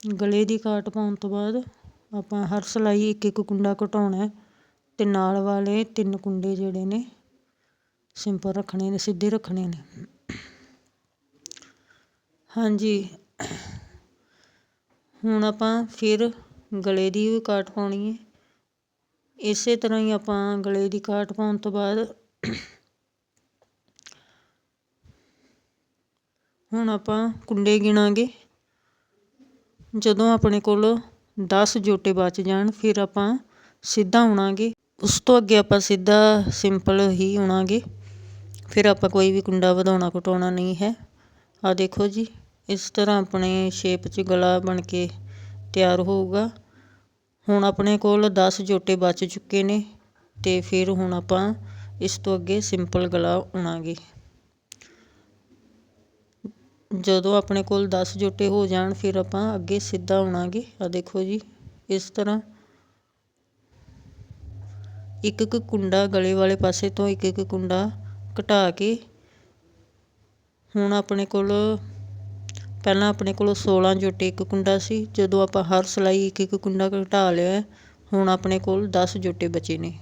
ਗਲੇ ਦੀ ਕਾਟ ਪਾਉਣ ਤੋਂ ਬਾਅਦ ਆਪਾਂ ਹਰ ਸਿਲਾਈ ਇੱਕ ਇੱਕ ਕੁੰਡਾ ਘਟਾਉਣਾ ਤੇ ਨਾਲ ਵਾਲੇ ਤਿੰਨ ਕੁੰਡੇ ਜਿਹੜੇ ਨੇ ਸਿੰਪਲ ਰੱਖਣੇ ਨੇ, ਸਿੱਧੇ ਰੱਖਣੇ ਨੇ। ਹਾਂਜੀ। ਹੁਣ ਆਪਾਂ ਫਿਰ ਗਲੇ ਦੀ ਵੀ ਕਾਟ ਪਾਉਣੀ ਹੈ। ਇਸੇ ਤਰ੍ਹਾਂ ਹੀ ਆਪਾਂ ਗਲੇ ਦੀ ਕਾਟ ਪਾਉਣ ਤੋਂ ਬਾਅਦ ਹੁਣ ਆਪਾਂ ਕੁੰਡੇ ਗਿਣਾਂਗੇ। ਜਦੋਂ ਆਪਣੇ ਕੋਲ 10 ਜੋਟੇ ਬਚ ਜਾਣ, ਫਿਰ ਆਪਾਂ ਸਿੱਧਾ ਆਉਣਾਗੇ ਉਸ ਤੋਂ ਅੱਗੇ ਆਪਾਂ ਸਿੱਧਾ ਸਿੰਪਲ ਹੀ ਉਣਾਂਗੇ। ਫਿਰ ਆਪਾਂ ਕੋਈ ਵੀ ਕੁੰਡਾ ਵਧਾਉਣਾ ਘਟਾਉਣਾ ਨਹੀਂ ਹੈ। ਆ ਦੇਖੋ ਜੀ। ਇਸ ਤਰ੍ਹਾਂ ਆਪਣੇ ਸ਼ੇਪ 'ਚ ਗਲਾ ਬਣ ਕੇ ਤਿਆਰ ਹੋਊਗਾ। ਹੁਣ ਆਪਣੇ ਕੋਲ ਦਸ ਜੋਟੇ ਬਚ ਚੁੱਕੇ ਨੇ ਅਤੇ ਫਿਰ ਹੁਣ ਆਪਾਂ ਇਸ ਤੋਂ ਅੱਗੇ ਸਿੰਪਲ ਗਲਾ ਉਣਾਂਗੇ। ਜਦੋਂ ਆਪਣੇ ਕੋਲ 10 ਜੋਟੇ ਹੋ ਜਾਣ, ਫਿਰ ਆਪਾਂ ਅੱਗੇ ਸਿੱਧਾ ਆਉਣਾਗੇ ਆ ਦੇਖੋ ਜੀ, ਇਸ ਤਰ੍ਹਾਂ। ਇੱਕ ਇੱਕ ਕੁੰਡਾ ਗਲੇ ਵਾਲੇ ਪਾਸੇ ਤੋਂ ਇੱਕ ਇੱਕ ਕੁੰਡਾ ਘਟਾ ਕੇ ਹੁਣ ਆਪਣੇ ਕੋਲ ਪਹਿਲਾਂ ਆਪਣੇ ਕੋਲ 16 ਜੋਟੇ ਇੱਕ ਕੁੰਡਾ ਸੀ, ਜਦੋਂ ਆਪਾਂ ਹਰ ਸਿਲਾਈ ਇੱਕ ਇੱਕ ਕੁੰਡਾ ਘਟਾ ਲਿਆ, ਹੁਣ ਆਪਣੇ ਕੋਲ ਦਸ ਜੋਟੇ ਬਚੇ ਨੇ।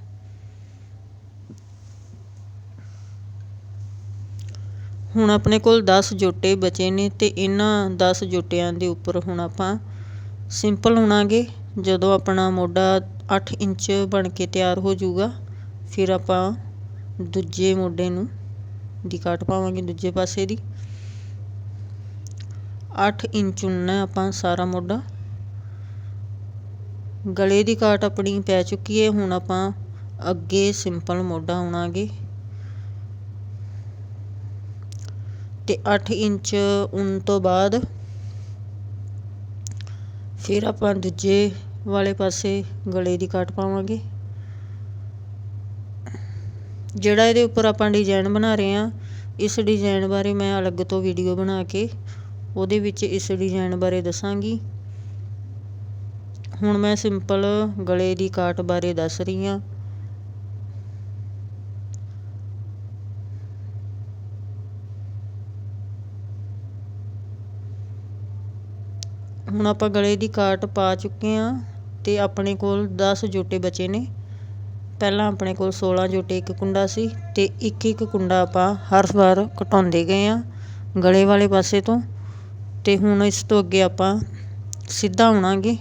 ਹੁਣ ਆਪਣੇ ਕੋਲ 10 ਜੋਟੇ ਬਚੇ ਨੇ ਤੇ ਇਹਨਾਂ 10 ਜੋਟਿਆਂ ਦੇ ਉੱਪਰ ਹੁਣ ਆਪਾਂ ਸਿੰਪਲ ਉਣਾਂਗੇ ਜਦੋਂ ਆਪਣਾ ਮੋਢਾ 8 ਇੰਚ ਬਣ ਕੇ ਤਿਆਰ ਹੋ ਜਾਊਗਾ, ਫਿਰ ਆਪਾਂ ਦੂਜੇ ਮੋਢੇ ਨੂੰ ਦੀ ਕਾਟ ਪਾਵਾਂਗੇ ਦੂਜੇ ਪਾਸੇ ਦੀ। 8 ਇੰਚ ਉਣਨਾ ਆਪਾਂ ਸਾਰਾ ਮੋਢਾ। ਗਲੇ ਦੀ ਕਾਟ ਆਪਣੀ ਪੈ ਚੁੱਕੀ ਹੈ, ਹੁਣ ਆਪਾਂ ਅੱਗੇ ਸਿੰਪਲ ਮੋਢਾ ਉਣਾਂਗੇ ਤੇ 8 ਇੰਚ ਉਣ ਤੋਂ ਬਾਅਦ ਫਿਰ ਆਪਾਂ ਦੂਜੇ ਵਾਲੇ ਪਾਸੇ ਗਲੇ ਦੀ ਕਾਟ ਪਾਵਾਂਗੇ। ਜਿਹੜਾ ਇਹਦੇ ਉੱਪਰ ਆਪਾਂ ਡਿਜ਼ਾਈਨ ਬਣਾ ਰਹੇ ਆ ਇਸ ਡਿਜ਼ਾਈਨ ਬਾਰੇ ਮੈਂ ਅਲੱਗ ਤੋਂ ਵੀਡੀਓ ਬਣਾ ਕੇ ਉਹਦੇ ਵਿੱਚ ਇਸ ਡਿਜ਼ਾਈਨ ਬਾਰੇ ਦੱਸਾਂਗੀ। ਹੁਣ ਮੈਂ ਸਿੰਪਲ ਗਲੇ ਦੀ ਕਾਟ ਬਾਰੇ ਦੱਸ ਰਹੀ ਹਾਂ। ਹੁਣ ਆਪਾਂ ਗਲੇ ਦੀ ਕਾਟ ਪਾ ਚੁੱਕੇ ਹਾਂ ਤੇ ਆਪਣੇ ਕੋਲ 10 ਜੋਟੇ ਬਚੇ ਨੇ। ਪਹਿਲਾਂ ਆਪਣੇ ਕੋਲ 16 ਜੋਟੇ ਇੱਕ ਕੁੰਡਾ ਸੀ ਤੇ ਇੱਕ ਇੱਕ ਕੁੰਡਾ ਆਪਾਂ ਹਰ ਵਾਰ ਘਟਾਉਂਦੇ ਗਏ ਆ ਗਲੇ ਵਾਲੇ ਪਾਸੇ ਤੋਂ। ਅਤੇ ਹੁਣ ਇਸ ਤੋਂ ਅੱਗੇ ਆਪਾਂ ਸਿੱਧਾ ਉਣਾਂਗੇ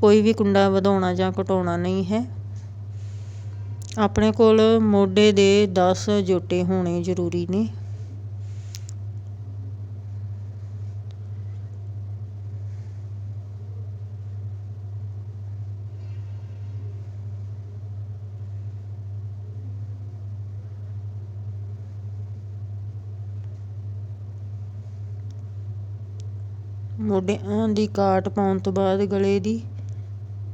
ਕੋਈ ਵੀ ਕੁੰਡਾ ਵਧਾਉਣਾ ਜਾਂ ਘਟਾਉਣਾ ਨਹੀਂ ਹੈ। ਆਪਣੇ ਕੋਲ ਮੋਢੇ ਦੇ ਦਸ ਜੋਟੇ ਹੋਣੇ ਜ਼ਰੂਰੀ ਨੇ। ਮੋਢਿਆਂ ਦੀ ਕਾਟ ਪਾਉਣ ਤੋਂ ਬਾਅਦ ਗਲੇ ਦੀ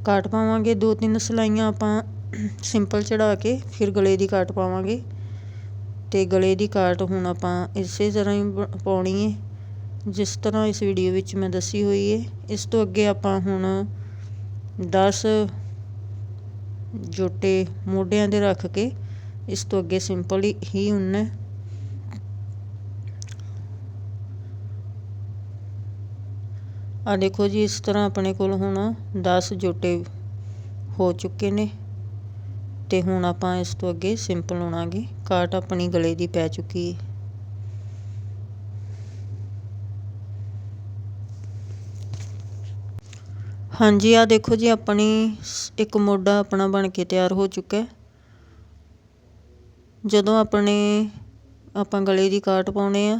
ਕਾਟ ਪਾਵਾਂਗੇ। ਦੋ ਤਿੰਨ ਸਿਲਾਈਆਂ ਆਪਾਂ ਸਿੰਪਲ ਚੜਾ ਕੇ ਫਿਰ ਗਲੇ ਦੀ ਕਾਟ ਪਾਵਾਂਗੇ। ਤੇ ਗਲੇ ਦੀ ਕਾਟ ਹੁਣ ਆਪਾਂ ਇਸੇ ਤਰ੍ਹਾਂ ਹੀ ਪਾਉਣੀ ਹੈ ਜਿਸ ਤਰ੍ਹਾਂ ਇਸ ਵੀਡੀਓ ਵਿੱਚ ਮੈਂ ਦੱਸੀ ਹੋਈ ਹੈ ਇਸ ਤੋਂ ਅੱਗੇ ਆਪਾਂ ਹੁਣ 10 ਜੋਟੇ ਮੋਢਿਆਂ ਦੇ ਰੱਖ ਕੇ ਇਸ ਤੋਂ ਅੱਗੇ ਸਿੰਪਲ ਹੀ ਉਣਨਾ ਆ ਦੇਖੋ ਜੀ, ਇਸ ਤਰ੍ਹਾਂ ਆਪਣੇ ਕੋਲ ਹੁਣ 10 ਜੋਟੇ ਹੋ ਚੁੱਕੇ ਨੇ ਤੇ ਹੁਣ ਆਪਾਂ ਇਸ ਤੋਂ ਅੱਗੇ ਸਿੰਪਲ ਉਣਾਂਗੇ ਕਾਟ ਆਪਣੀ ਗਲੇ ਦੀ ਪੈ ਚੁੱਕੀ ਹੈ ਹਾਂਜੀ, ਆ ਦੇਖੋ ਜੀ, ਆਪਣੀ ਇੱਕ ਮੋਢਾ ਆਪਣਾ ਬਣ ਕੇ ਤਿਆਰ ਹੋ ਚੁੱਕਾ ਹੈ। ਜਦੋਂ ਆਪਣੇ ਆਪਾਂ ਗਲੇ ਦੀ ਕਾਟ ਪਾਉਣੇ ਆ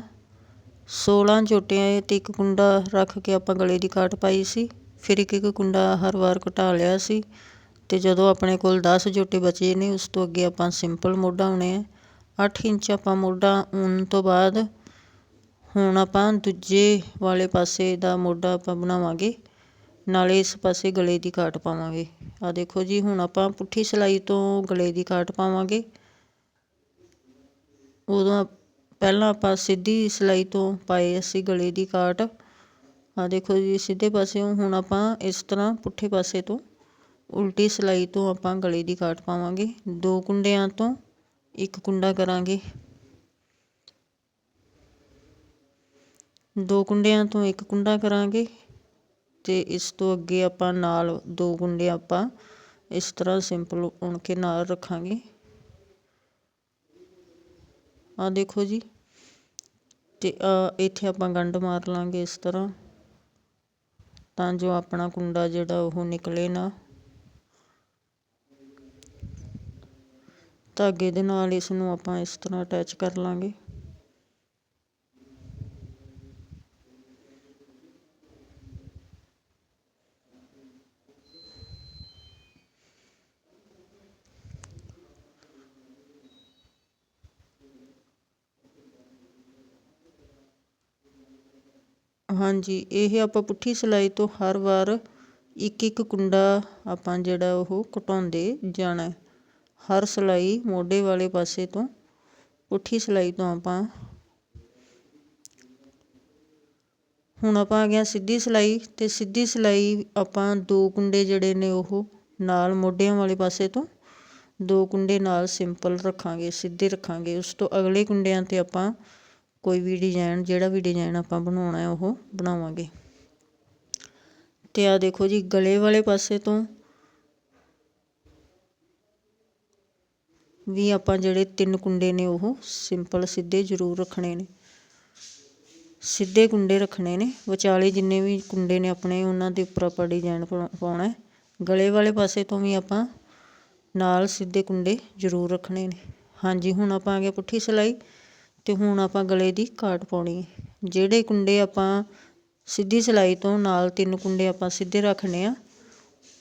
16 ਜੋਟਿਆਂ ਅਤੇ ਇੱਕ ਕੁੰਡਾ ਰੱਖ ਕੇ ਆਪਾਂ ਗਲੇ ਦੀ ਕਾਟ ਪਾਈ ਸੀ। ਫਿਰ ਇੱਕ ਇੱਕ ਕੁੰਡਾ ਹਰ ਵਾਰ ਘਟਾ ਲਿਆ ਸੀ ਅਤੇ ਜਦੋਂ ਆਪਣੇ ਕੋਲ ਦਸ ਜੋਟੇ ਬਚੇ ਨੇ, ਉਸ ਤੋਂ ਅੱਗੇ ਆਪਾਂ ਸਿੰਪਲ ਮੋਢਾ ਆਉਣੇ ਹੈ ਅੱਠ ਇੰਚ ਆਪਾਂ ਮੋਢਾ ਉਣ ਤੋਂ ਬਾਅਦ ਹੁਣ ਆਪਾਂ ਦੂਜੇ ਵਾਲੇ ਪਾਸੇ ਦਾ ਮੋਢਾ ਆਪਾਂ ਬਣਾਵਾਂਗੇ। ਨਾਲੇ ਇਸ ਪਾਸੇ ਗਲੇ ਦੀ ਕਾਟ ਪਾਵਾਂਗੇ। ਆ ਦੇਖੋ ਜੀ, ਹੁਣ ਆਪਾਂ ਪੁੱਠੀ ਸਿਲਾਈ ਤੋਂ ਗਲੇ ਦੀ ਕਾਟ ਪਾਵਾਂਗੇ। ਉਦੋਂ ਪਹਿਲਾਂ ਆਪਾਂ ਸਿੱਧੀ ਸਿਲਾਈ ਤੋਂ ਪਾਏ ਅਸੀਂ ਗਲੇ ਦੀ ਕਾਟ। ਆ ਦੇਖੋ ਜੀ, ਸਿੱਧੇ ਪਾਸਿਓਂ ਹੁਣ ਆਪਾਂ ਇਸ ਤਰ੍ਹਾਂ ਪੁੱਠੇ ਪਾਸੇ ਤੋਂ ਉਲਟੀ ਸਿਲਾਈ ਤੋਂ ਆਪਾਂ ਗਲੇ ਦੀ ਕਾਟ ਪਾਵਾਂਗੇ। ਦੋ ਕੁੰਡਿਆਂ ਤੋਂ ਇੱਕ ਕੁੰਡਾ ਕਰਾਂਗੇ। ਦੋ ਕੁੰਡਿਆਂ ਤੋਂ ਇੱਕ ਕੁੰਡਾ ਕਰਾਂਗੇ ਤੇ ਇਸ ਤੋਂ ਅੱਗੇ ਆਪਾਂ ਨਾਲ ਦੋ ਕੁੰਡੇ ਆਪਾਂ ਇਸ ਤਰ੍ਹਾਂ ਸਿੰਪਲ ਉਣ ਕੇ ਨਾਲ ਰੱਖਾਂਗੇ। ਆਹ ਦੇਖੋ ਜੀ। ਤੇ ਇੱਥੇ ਆਪਾਂ ਗੰਢ ਮਾਰ ਲਾਂਗੇ ਇਸ ਤਰ੍ਹਾਂ। ਤਾਂ ਜੋ ਆਪਣਾ ਕੁੰਡਾ ਜਿਹੜਾ ਉਹ ਨਿਕਲੇ ਨਾ। ਧਾਗੇ ਦੇ ਨਾਲ ਇਸ ਨੂੰ ਆਪਾਂ ਇਸ ਤਰ੍ਹਾਂ ਅਟੈਚ ਕਰ ਲਾਂਗੇ। ਹਾਂਜੀ, ਇਹ ਆਪਾਂ ਪੁੱਠੀ ਸਿਲਾਈ ਤੋਂ ਹਰ ਵਾਰ ਇੱਕ ਇੱਕ ਕੁੰਡਾ ਆਪਾਂ ਜਿਹੜਾ ਉਹ ਘਟਾਉਂਦੇ ਜਾਣਾ ਹਰ ਸਿਲਾਈ ਮੋਢੇ ਵਾਲੇ ਪਾਸੇ ਤੋਂ ਪੁੱਠੀ ਸਿਲਾਈ ਤੋਂ ਆਪਾਂ। ਹੁਣ ਆਪਾਂ ਆ ਗਿਆ ਸਿੱਧੀ ਸਿਲਾਈ ਤੇ ਸਿੱਧੀ ਸਿਲਾਈ ਆਪਾਂ ਦੋ ਕੁੰਡੇ ਜਿਹੜੇ ਨੇ ਉਹ ਨਾਲ ਮੋਢਿਆਂ ਵਾਲੇ ਪਾਸੇ ਤੋਂ ਦੋ ਕੁੰਡੇ ਨਾਲ ਸਿੰਪਲ ਰੱਖਾਂਗੇ, ਸਿੱਧੇ ਰੱਖਾਂਗੇ। ਉਸ ਤੋਂ ਅਗਲੇ ਕੁੰਡਿਆਂ ਤੇ ਆਪਾਂ ਕੋਈ ਵੀ ਡਿਜ਼ਾਇਨ ਜਿਹੜਾ ਵੀ ਡਿਜ਼ਾਇਨ ਆਪਾਂ ਬਣਾਉਣਾ ਹੈ, ਉਹ ਬਣਾਵਾਂਗੇ। ਤੇ ਆ ਦੇਖੋ ਜੀ, ਗਲੇ ਵਾਲੇ ਪਾਸੇ ਤੋਂ ਵੀ ਆਪਾਂ ਜਿਹੜੇ ਤਿੰਨ ਕੁੰਡੇ ਨੇ, ਉਹ ਸਿੰਪਲ ਸਿੱਧੇ ਜ਼ਰੂਰ ਰੱਖਣੇ ਨੇ। ਸਿੱਧੇ ਕੁੰਡੇ ਰੱਖਣੇ ਨੇ। ਵਿਚਾਲੇ ਜਿੰਨੇ ਵੀ ਕੁੰਡੇ ਨੇ ਆਪਣੇ, ਉਹਨਾਂ ਦੇ ਉੱਪਰ ਆਪਾਂ ਡਿਜ਼ਾਈਨ ਪਾਉਣਾ ਗਲੇ ਵਾਲੇ ਪਾਸੇ ਤੋਂ ਵੀ ਆਪਾਂ ਨਾਲ ਸਿੱਧੇ ਕੁੰਡੇ ਜ਼ਰੂਰ ਰੱਖਣੇ ਨੇ। ਹਾਂਜੀ, ਹੁਣ ਆਪਾਂ ਆ ਗਏ ਪੁੱਠੀ ਸਿਲਾਈ। ਅਤੇ ਹੁਣ ਆਪਾਂ ਗਲੇ ਦੀ ਕਾਟ ਪਾਉਣੀ ਹੈ। ਜਿਹੜੇ ਕੁੰਡੇ ਆਪਾਂ ਸਿੱਧੀ ਸਿਲਾਈ ਤੋਂ ਨਾਲ ਤਿੰਨ ਕੁੰਡੇ ਆਪਾਂ ਸਿੱਧੇ ਰੱਖਣੇ ਆ,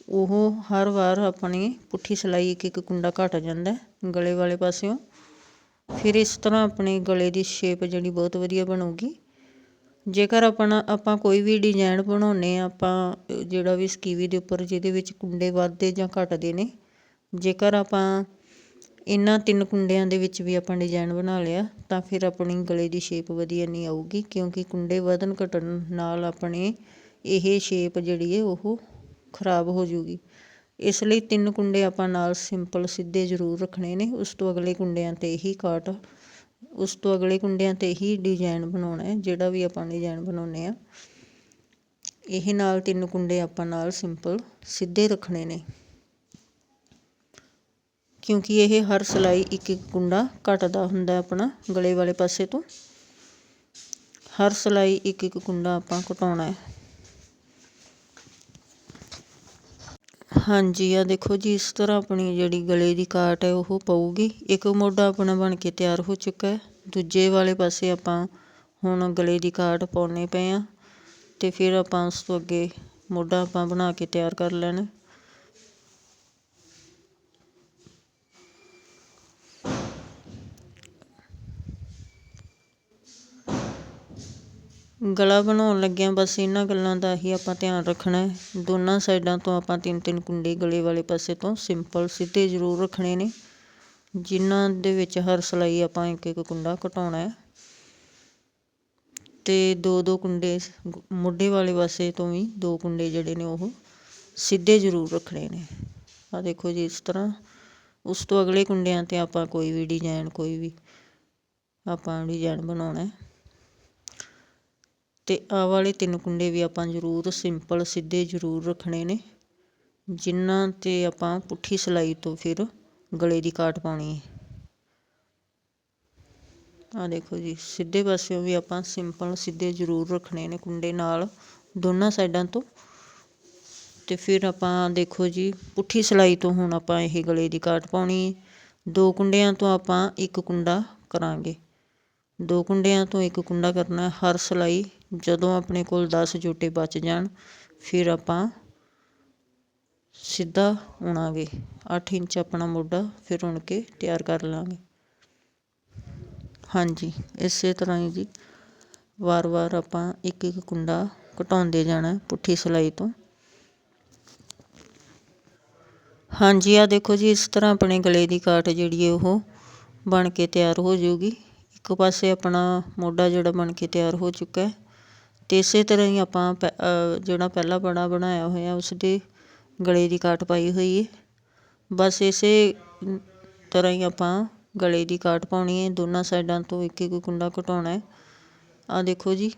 ਉਹ ਹਰ ਵਾਰ ਆਪਣੀ ਪੁੱਠੀ ਸਿਲਾਈ ਇੱਕ ਇੱਕ ਕੁੰਡਾ ਘਟ ਜਾਂਦਾ ਗਲੇ ਵਾਲੇ ਪਾਸਿਓਂ। ਫਿਰ ਇਸ ਤਰ੍ਹਾਂ ਆਪਣੇ ਗਲੇ ਦੀ ਸ਼ੇਪ ਜਿਹੜੀ ਬਹੁਤ ਵਧੀਆ ਬਣੂਗੀ। ਜੇਕਰ ਆਪਣਾ ਆਪਾਂ ਕੋਈ ਵੀ ਡਿਜ਼ਾਈਨ ਬਣਾਉਨੇ ਆ ਆਪਾਂ ਜਿਹੜਾ ਵੀ ਸਕੀਵੀ ਦੇ ਉੱਪਰ ਜਿਹਦੇ ਵਿੱਚ ਕੁੰਡੇ ਵੱਧਦੇ ਜਾਂ ਘਟਦੇ ਨੇ, ਜੇਕਰ ਆਪਾਂ ਇਹਨਾਂ ਤਿੰਨ ਕੁੰਡਿਆਂ ਦੇ ਵਿੱਚ ਵੀ ਆਪਾਂ ਡਿਜ਼ਾਈਨ ਬਣਾ ਲਿਆ, ਤਾਂ ਫਿਰ ਆਪਣੀ ਗਲੇ ਦੀ ਸ਼ੇਪ ਵਧੀਆ ਨਹੀਂ ਆਊਗੀ, ਕਿਉਂਕਿ ਕੁੰਡੇ ਵਧਣ ਘਟਣ ਨਾਲ ਆਪਣੇ ਇਹ ਸ਼ੇਪ ਜਿਹੜੀ ਹੈ ਉਹ ਖਰਾਬ ਹੋ ਜੂਗੀ ਇਸ ਲਈ ਤਿੰਨ ਕੁੰਡੇ ਆਪਾਂ ਨਾਲ ਸਿੰਪਲ ਸਿੱਧੇ ਜ਼ਰੂਰ ਰੱਖਣੇ ਨੇ, ਉਸ ਤੋਂ ਅਗਲੇ ਕੁੰਡਿਆਂ ਤੇ ਹੀ ਕਾਟ, ਉਸ ਤੋਂ ਅਗਲੇ ਕੁੰਡਿਆਂ ਤੇ ਹੀ ਡਿਜ਼ਾਈਨ ਬਣਾਉਣਾ ਹੈ, ਜਿਹੜਾ ਵੀ ਆਪਾਂ ਡਿਜ਼ਾਈਨ ਬਣਾਉਨੇ ਆ ਇਹ ਨਾਲ ਤਿੰਨ ਕੁੰਡੇ ਆਪਾਂ ਨਾਲ ਸਿੰਪਲ ਸਿੱਧੇ ਰੱਖਣੇ ਨੇ। ਕਿਉਂਕਿ ਇਹ ਹਰ ਸਿਲਾਈ ਇੱਕ ਇੱਕ ਕੁੰਡਾ ਘਟਦਾ ਹੁੰਦਾ ਆਪਣਾ ਗਲੇ ਵਾਲੇ ਪਾਸੇ ਤੋਂ। ਹਰ ਸਿਲਾਈ ਇੱਕ ਇੱਕ ਕੁੰਡਾ ਆਪਾਂ ਘਟਾਉਣਾ ਹੈ। ਹਾਂਜੀ ਆ ਦੇਖੋ ਜੀ, ਇਸ ਤਰ੍ਹਾਂ ਆਪਣੀ ਜਿਹੜੀ ਗਲੇ ਦੀ ਕਾਟ ਹੈ ਉਹ ਪਊਗੀ। ਇੱਕ ਮੋਢਾ ਆਪਣਾ ਬਣ ਕੇ ਤਿਆਰ ਹੋ ਚੁੱਕਾ ਹੈ। ਦੂਜੇ ਵਾਲੇ ਪਾਸੇ ਆਪਾਂ ਹੁਣ ਗਲੇ ਦੀ ਕਾਟ ਪਾਉਣੇ ਪਏ ਆ ਤੇ ਫਿਰ ਆਪਾਂ ਉਸ ਤੋਂ ਅੱਗੇ ਮੋਢਾ ਆਪਾਂ ਬਣਾ ਕੇ ਤਿਆਰ ਕਰ ਲੈਣਾ ਗਲਾ ਬਣਾਉਣ ਲੱਗਿਆਂ ਬਸ ਇਹਨਾਂ ਗੱਲਾਂ ਦਾ ਹੀ ਆਪਾਂ ਧਿਆਨ ਰੱਖਣਾ ਦੋਨਾਂ ਸਾਈਡਾਂ ਤੋਂ ਆਪਾਂ ਤਿੰਨ ਤਿੰਨ ਕੁੰਡੇ ਗਲੇ ਵਾਲੇ ਪਾਸੇ ਤੋਂ ਸਿੰਪਲ ਸਿੱਧੇ ਜ਼ਰੂਰ ਰੱਖਣੇ ਨੇ, ਜਿਨ੍ਹਾਂ ਦੇ ਵਿੱਚ ਹਰ ਸਿਲਾਈ ਆਪਾਂ ਇੱਕ ਇੱਕ ਕੁੰਡਾ ਘਟਾਉਣਾ ਹੈ। ਤੇ ਦੋ ਦੋ ਕੁੰਡੇ ਮੋਢੇ ਵਾਲੇ ਪਾਸੇ ਤੋਂ ਵੀ ਦੋ ਕੁੰਡੇ ਜਿਹੜੇ ਨੇ ਉਹ ਸਿੱਧੇ ਜ਼ਰੂਰ ਰੱਖਣੇ ਨੇ। ਆ ਦੇਖੋ ਜੀ ਇਸ ਤਰ੍ਹਾਂ, ਉਸ ਤੋਂ ਅਗਲੇ ਕੁੰਡਿਆਂ ਤੇ ਆਪਾਂ ਕੋਈ ਵੀ ਡਿਜ਼ਾਈਨ ਕੋਈ ਵੀ ਆਪਾਂ ਡਿਜ਼ਾਈਨ ਬਣਾਉਣਾ ਅਤੇ ਆਹ ਵਾਲੇ ਤਿੰਨ ਕੁੰਡੇ ਵੀ ਆਪਾਂ ਜ਼ਰੂਰ ਸਿੰਪਲ ਸਿੱਧੇ ਜ਼ਰੂਰ ਰੱਖਣੇ ਨੇ। ਜਿਨ੍ਹਾਂ ਤੇ ਆਪਾਂ ਪੁੱਠੀ ਸਿਲਾਈ ਤੋਂ ਫਿਰ ਗਲੇ ਦੀ ਕਾਟ ਪਾਉਣੀ ਹੈ। ਆ ਦੇਖੋ ਜੀ, ਸਿੱਧੇ ਪਾਸਿਓਂ ਵੀ ਆਪਾਂ ਸਿੰਪਲ ਸਿੱਧੇ ਜ਼ਰੂਰ ਰੱਖਣੇ ਨੇ ਕੁੰਡੇ ਨਾਲ ਦੋਨਾਂ ਸਾਈਡਾਂ ਤੋਂ। ਤੇ ਫਿਰ ਆਪਾਂ ਦੇਖੋ ਜੀ, ਪੁੱਠੀ ਸਿਲਾਈ ਤੋਂ ਹੁਣ ਆਪਾਂ ਇਹ ਗਲੇ ਦੀ ਕਾਟ ਪਾਉਣੀ ਦੋ ਕੁੰਡਿਆਂ ਤੋਂ ਆਪਾਂ ਇੱਕ ਕੁੰਡਾ ਕਰਾਂਗੇ। ਦੋ ਕੁੰਡਿਆਂ ਤੋਂ ਇੱਕ ਕੁੰਡਾ ਕਰਨਾ ਹਰ ਸਿਲਾਈ। ਜਦੋਂ ਆਪਣੇ ਕੋਲ ਦਸ ਜੋਟੇ ਬਚ ਜਾਣ, ਫਿਰ ਆਪਾਂ ਸਿੱਧਾ ਉਣਾਂਗੇ। 8 ਇੰਚ ਆਪਣਾ ਮੋਢਾ ਫਿਰ ਉਣ ਕੇ ਤਿਆਰ ਕਰ ਲਾਂਗੇ। ਹਾਂਜੀ, ਇਸੇ ਤਰ੍ਹਾਂ ਹੀ ਜੀ। ਵਾਰ-ਵਾਰ ਆਪਾਂ ਇੱਕ ਇੱਕ ਕੁੰਡਾ ਘਟਾਉਂਦੇ ਜਾਣਾ ਪੁੱਠੀ ਸਿਲਾਈ ਤੋਂ। ਹਾਂਜੀ ਆ ਦੇਖੋ ਜੀ, ਇਸ ਤਰ੍ਹਾਂ ਆਪਣੇ ਗਲੇ ਦੀ ਕਾਟ ਜਿਹੜੀ ਹੈ ਉਹ ਬਣ ਕੇ ਤਿਆਰ ਹੋ ਜਾਊਗੀ ਇੱਕ ਪਾਸੇ ਆਪਣਾ ਮੋਢਾ ਜਿਹੜਾ ਬਣ ਕੇ ਤਿਆਰ ਹੋ ਚੁੱਕਾ ਹੈ। ਇਸੇ ਤਰ੍ਹਾਂ ਹੀ ਆਪਾਂ ਜਿਹੜਾ ਪਹਿਲਾ ਬੜਾ ਬਣਾਇਆ ਹੋਇਆ, ਉਸਦੇ ਗਲੇ ਦੀ ਕਾਟ ਪਾਈ ਹੋਈ ਹੈ ਬਸ ਇਸੇ ਤਰ੍ਹਾਂ ਹੀ ਆਪਾਂ ਗਲੇ ਦੀ ਕਾਟ ਪਾਉਣੀ ਹੈ ਦੋਨਾਂ ਸਾਈਡਾਂ ਤੋਂ ਇੱਕ ਇੱਕ ਕੁੰਡਾ ਘਟਾਉਣਾ ਹੈ ਆ ਦੇਖੋ ਜੀ।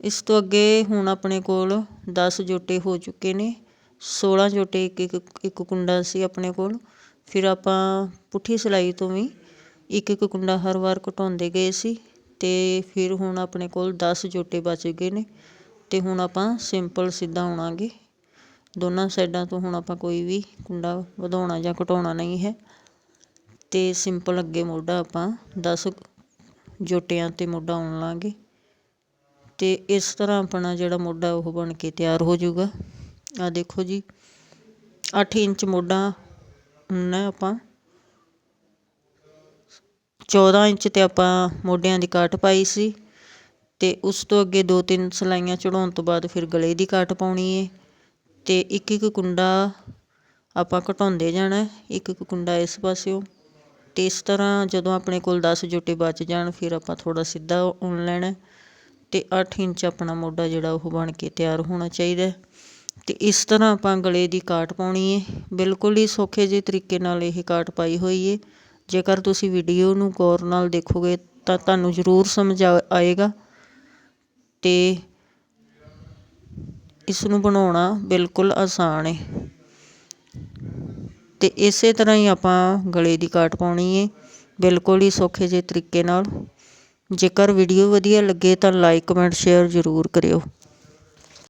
ਇਸ ਤੋਂ ਅੱਗੇ ਹੁਣ ਆਪਣੇ ਕੋਲ 10 ਜੋਟੇ ਹੋ ਚੁੱਕੇ ਨੇ। 16 ਜੋਟੇ ਇੱਕ ਇੱਕ ਇੱਕ ਕੁੰਡਾ ਸੀ ਆਪਣੇ ਕੋਲ। ਫਿਰ ਆਪਾਂ ਪੁੱਠੀ ਸਿਲਾਈ ਤੋਂ ਵੀ ਇੱਕ ਇੱਕ ਕੁੰਡਾ ਹਰ ਵਾਰ ਘਟਾਉਂਦੇ ਗਏ ਸੀ। ਅਤੇ ਫਿਰ ਹੁਣ ਆਪਣੇ ਕੋਲ ਦਸ ਜੋਟੇ ਬਚ ਗਏ ਨੇ ਅਤੇ ਹੁਣ ਆਪਾਂ ਸਿੰਪਲ ਸਿੱਧਾ ਆਉਣਾਗੇ ਦੋਨਾਂ ਸਾਈਡਾਂ ਤੋਂ ਹੁਣ ਆਪਾਂ ਕੋਈ ਵੀ ਕੁੰਡਾ ਵਧਾਉਣਾ ਜਾਂ ਘਟਾਉਣਾ ਨਹੀਂ ਹੈ। ਅਤੇ ਸਿੰਪਲ ਅੱਗੇ ਮੋਢਾ ਆਪਾਂ 10 ਜੋਟਿਆਂ ਤੇ ਮੋਢਾ ਆਉਣ ਲਾਂਗੇ। ਅਤੇ ਇਸ ਤਰ੍ਹਾਂ ਆਪਣਾ ਜਿਹੜਾ ਮੋਢਾ ਉਹ ਬਣ ਕੇ ਤਿਆਰ ਹੋ ਜਾਊਗਾ। ਆ ਦੇਖੋ ਜੀ 8 ਇੰਚ ਮੋਢਾ ਉਣਨਾ ਆਪਾਂ 14 ਇੰਚ ਤੇ ਆਪਾਂ ਮੋਢਿਆਂ ਦੀ ਕਾਟ ਪਾਈ ਸੀ ਅਤੇ ਉਸ ਤੋਂ ਅੱਗੇ ਦੋ ਤਿੰਨ ਸਿਲਾਈਆਂ ਚੜਾਉਣ ਤੋਂ ਬਾਅਦ ਫਿਰ ਗਲੇ ਦੀ ਕਾਟ ਪਾਉਣੀ ਹੈ ਅਤੇ ਇੱਕ ਇੱਕ ਕੁੰਡਾ ਆਪਾਂ ਘਟਾਉਂਦੇ ਜਾਣਾ, ਇੱਕ ਇੱਕ ਕੁੰਡਾ ਇਸ ਪਾਸਿਓ ਅਤੇ ਇਸ ਤਰ੍ਹਾਂ ਜਦੋਂ ਆਪਣੇ ਕੋਲ ਦਸ ਜੋਟੇ ਬਚ ਜਾਣ ਫਿਰ ਆਪਾਂ ਥੋੜ੍ਹਾ ਸਿੱਧਾ ਉਣ ਲੈਣਾ ਅਤੇ ਅੱਠ ਇੰਚ ਆਪਣਾ ਮੋਢਾ ਜਿਹੜਾ ਉਹ ਬਣ ਕੇ ਤਿਆਰ ਹੋਣਾ ਚਾਹੀਦਾ। ਅਤੇ ਇਸ ਤਰ੍ਹਾਂ ਆਪਾਂ ਗਲੇ ਦੀ ਕਾਟ ਪਾਉਣੀ ਹੈ ਬਿਲਕੁਲ ਹੀ ਸੌਖੇ ਜਿਹੇ ਤਰੀਕੇ ਨਾਲ ਇਹ ਕਾਟ ਪਾਈ ਹੋਈ ਹੈ ਜੇਕਰ ਤੁਸੀਂ ਵੀਡੀਓ ਨੂੰ ਗੌਰ ਨਾਲ ਦੇਖੋਗੇ ਤਾਂ ਤੁਹਾਨੂੰ ਜ਼ਰੂਰ ਸਮਝ ਆ ਆਏਗਾ ਅਤੇ ਇਸ ਨੂੰ ਬਣਾਉਣਾ ਬਿਲਕੁਲ ਆਸਾਨ ਹੈ ਅਤੇ ਇਸੇ ਤਰ੍ਹਾਂ ਹੀ ਆਪਾਂ ਗਲੇ ਦੀ ਕਾਟ ਪਾਉਣੀ ਹੈ ਬਿਲਕੁਲ ਹੀ ਸੌਖੇ ਜਿਹੇ ਤਰੀਕੇ ਨਾਲ। ਜੇਕਰ ਵੀਡੀਓ ਵਧੀਆ ਲੱਗੇ ਤਾਂ ਲਾਈਕ ਕਮੈਂਟ ਸ਼ੇਅਰ ਜ਼ਰੂਰ ਕਰਿਓ।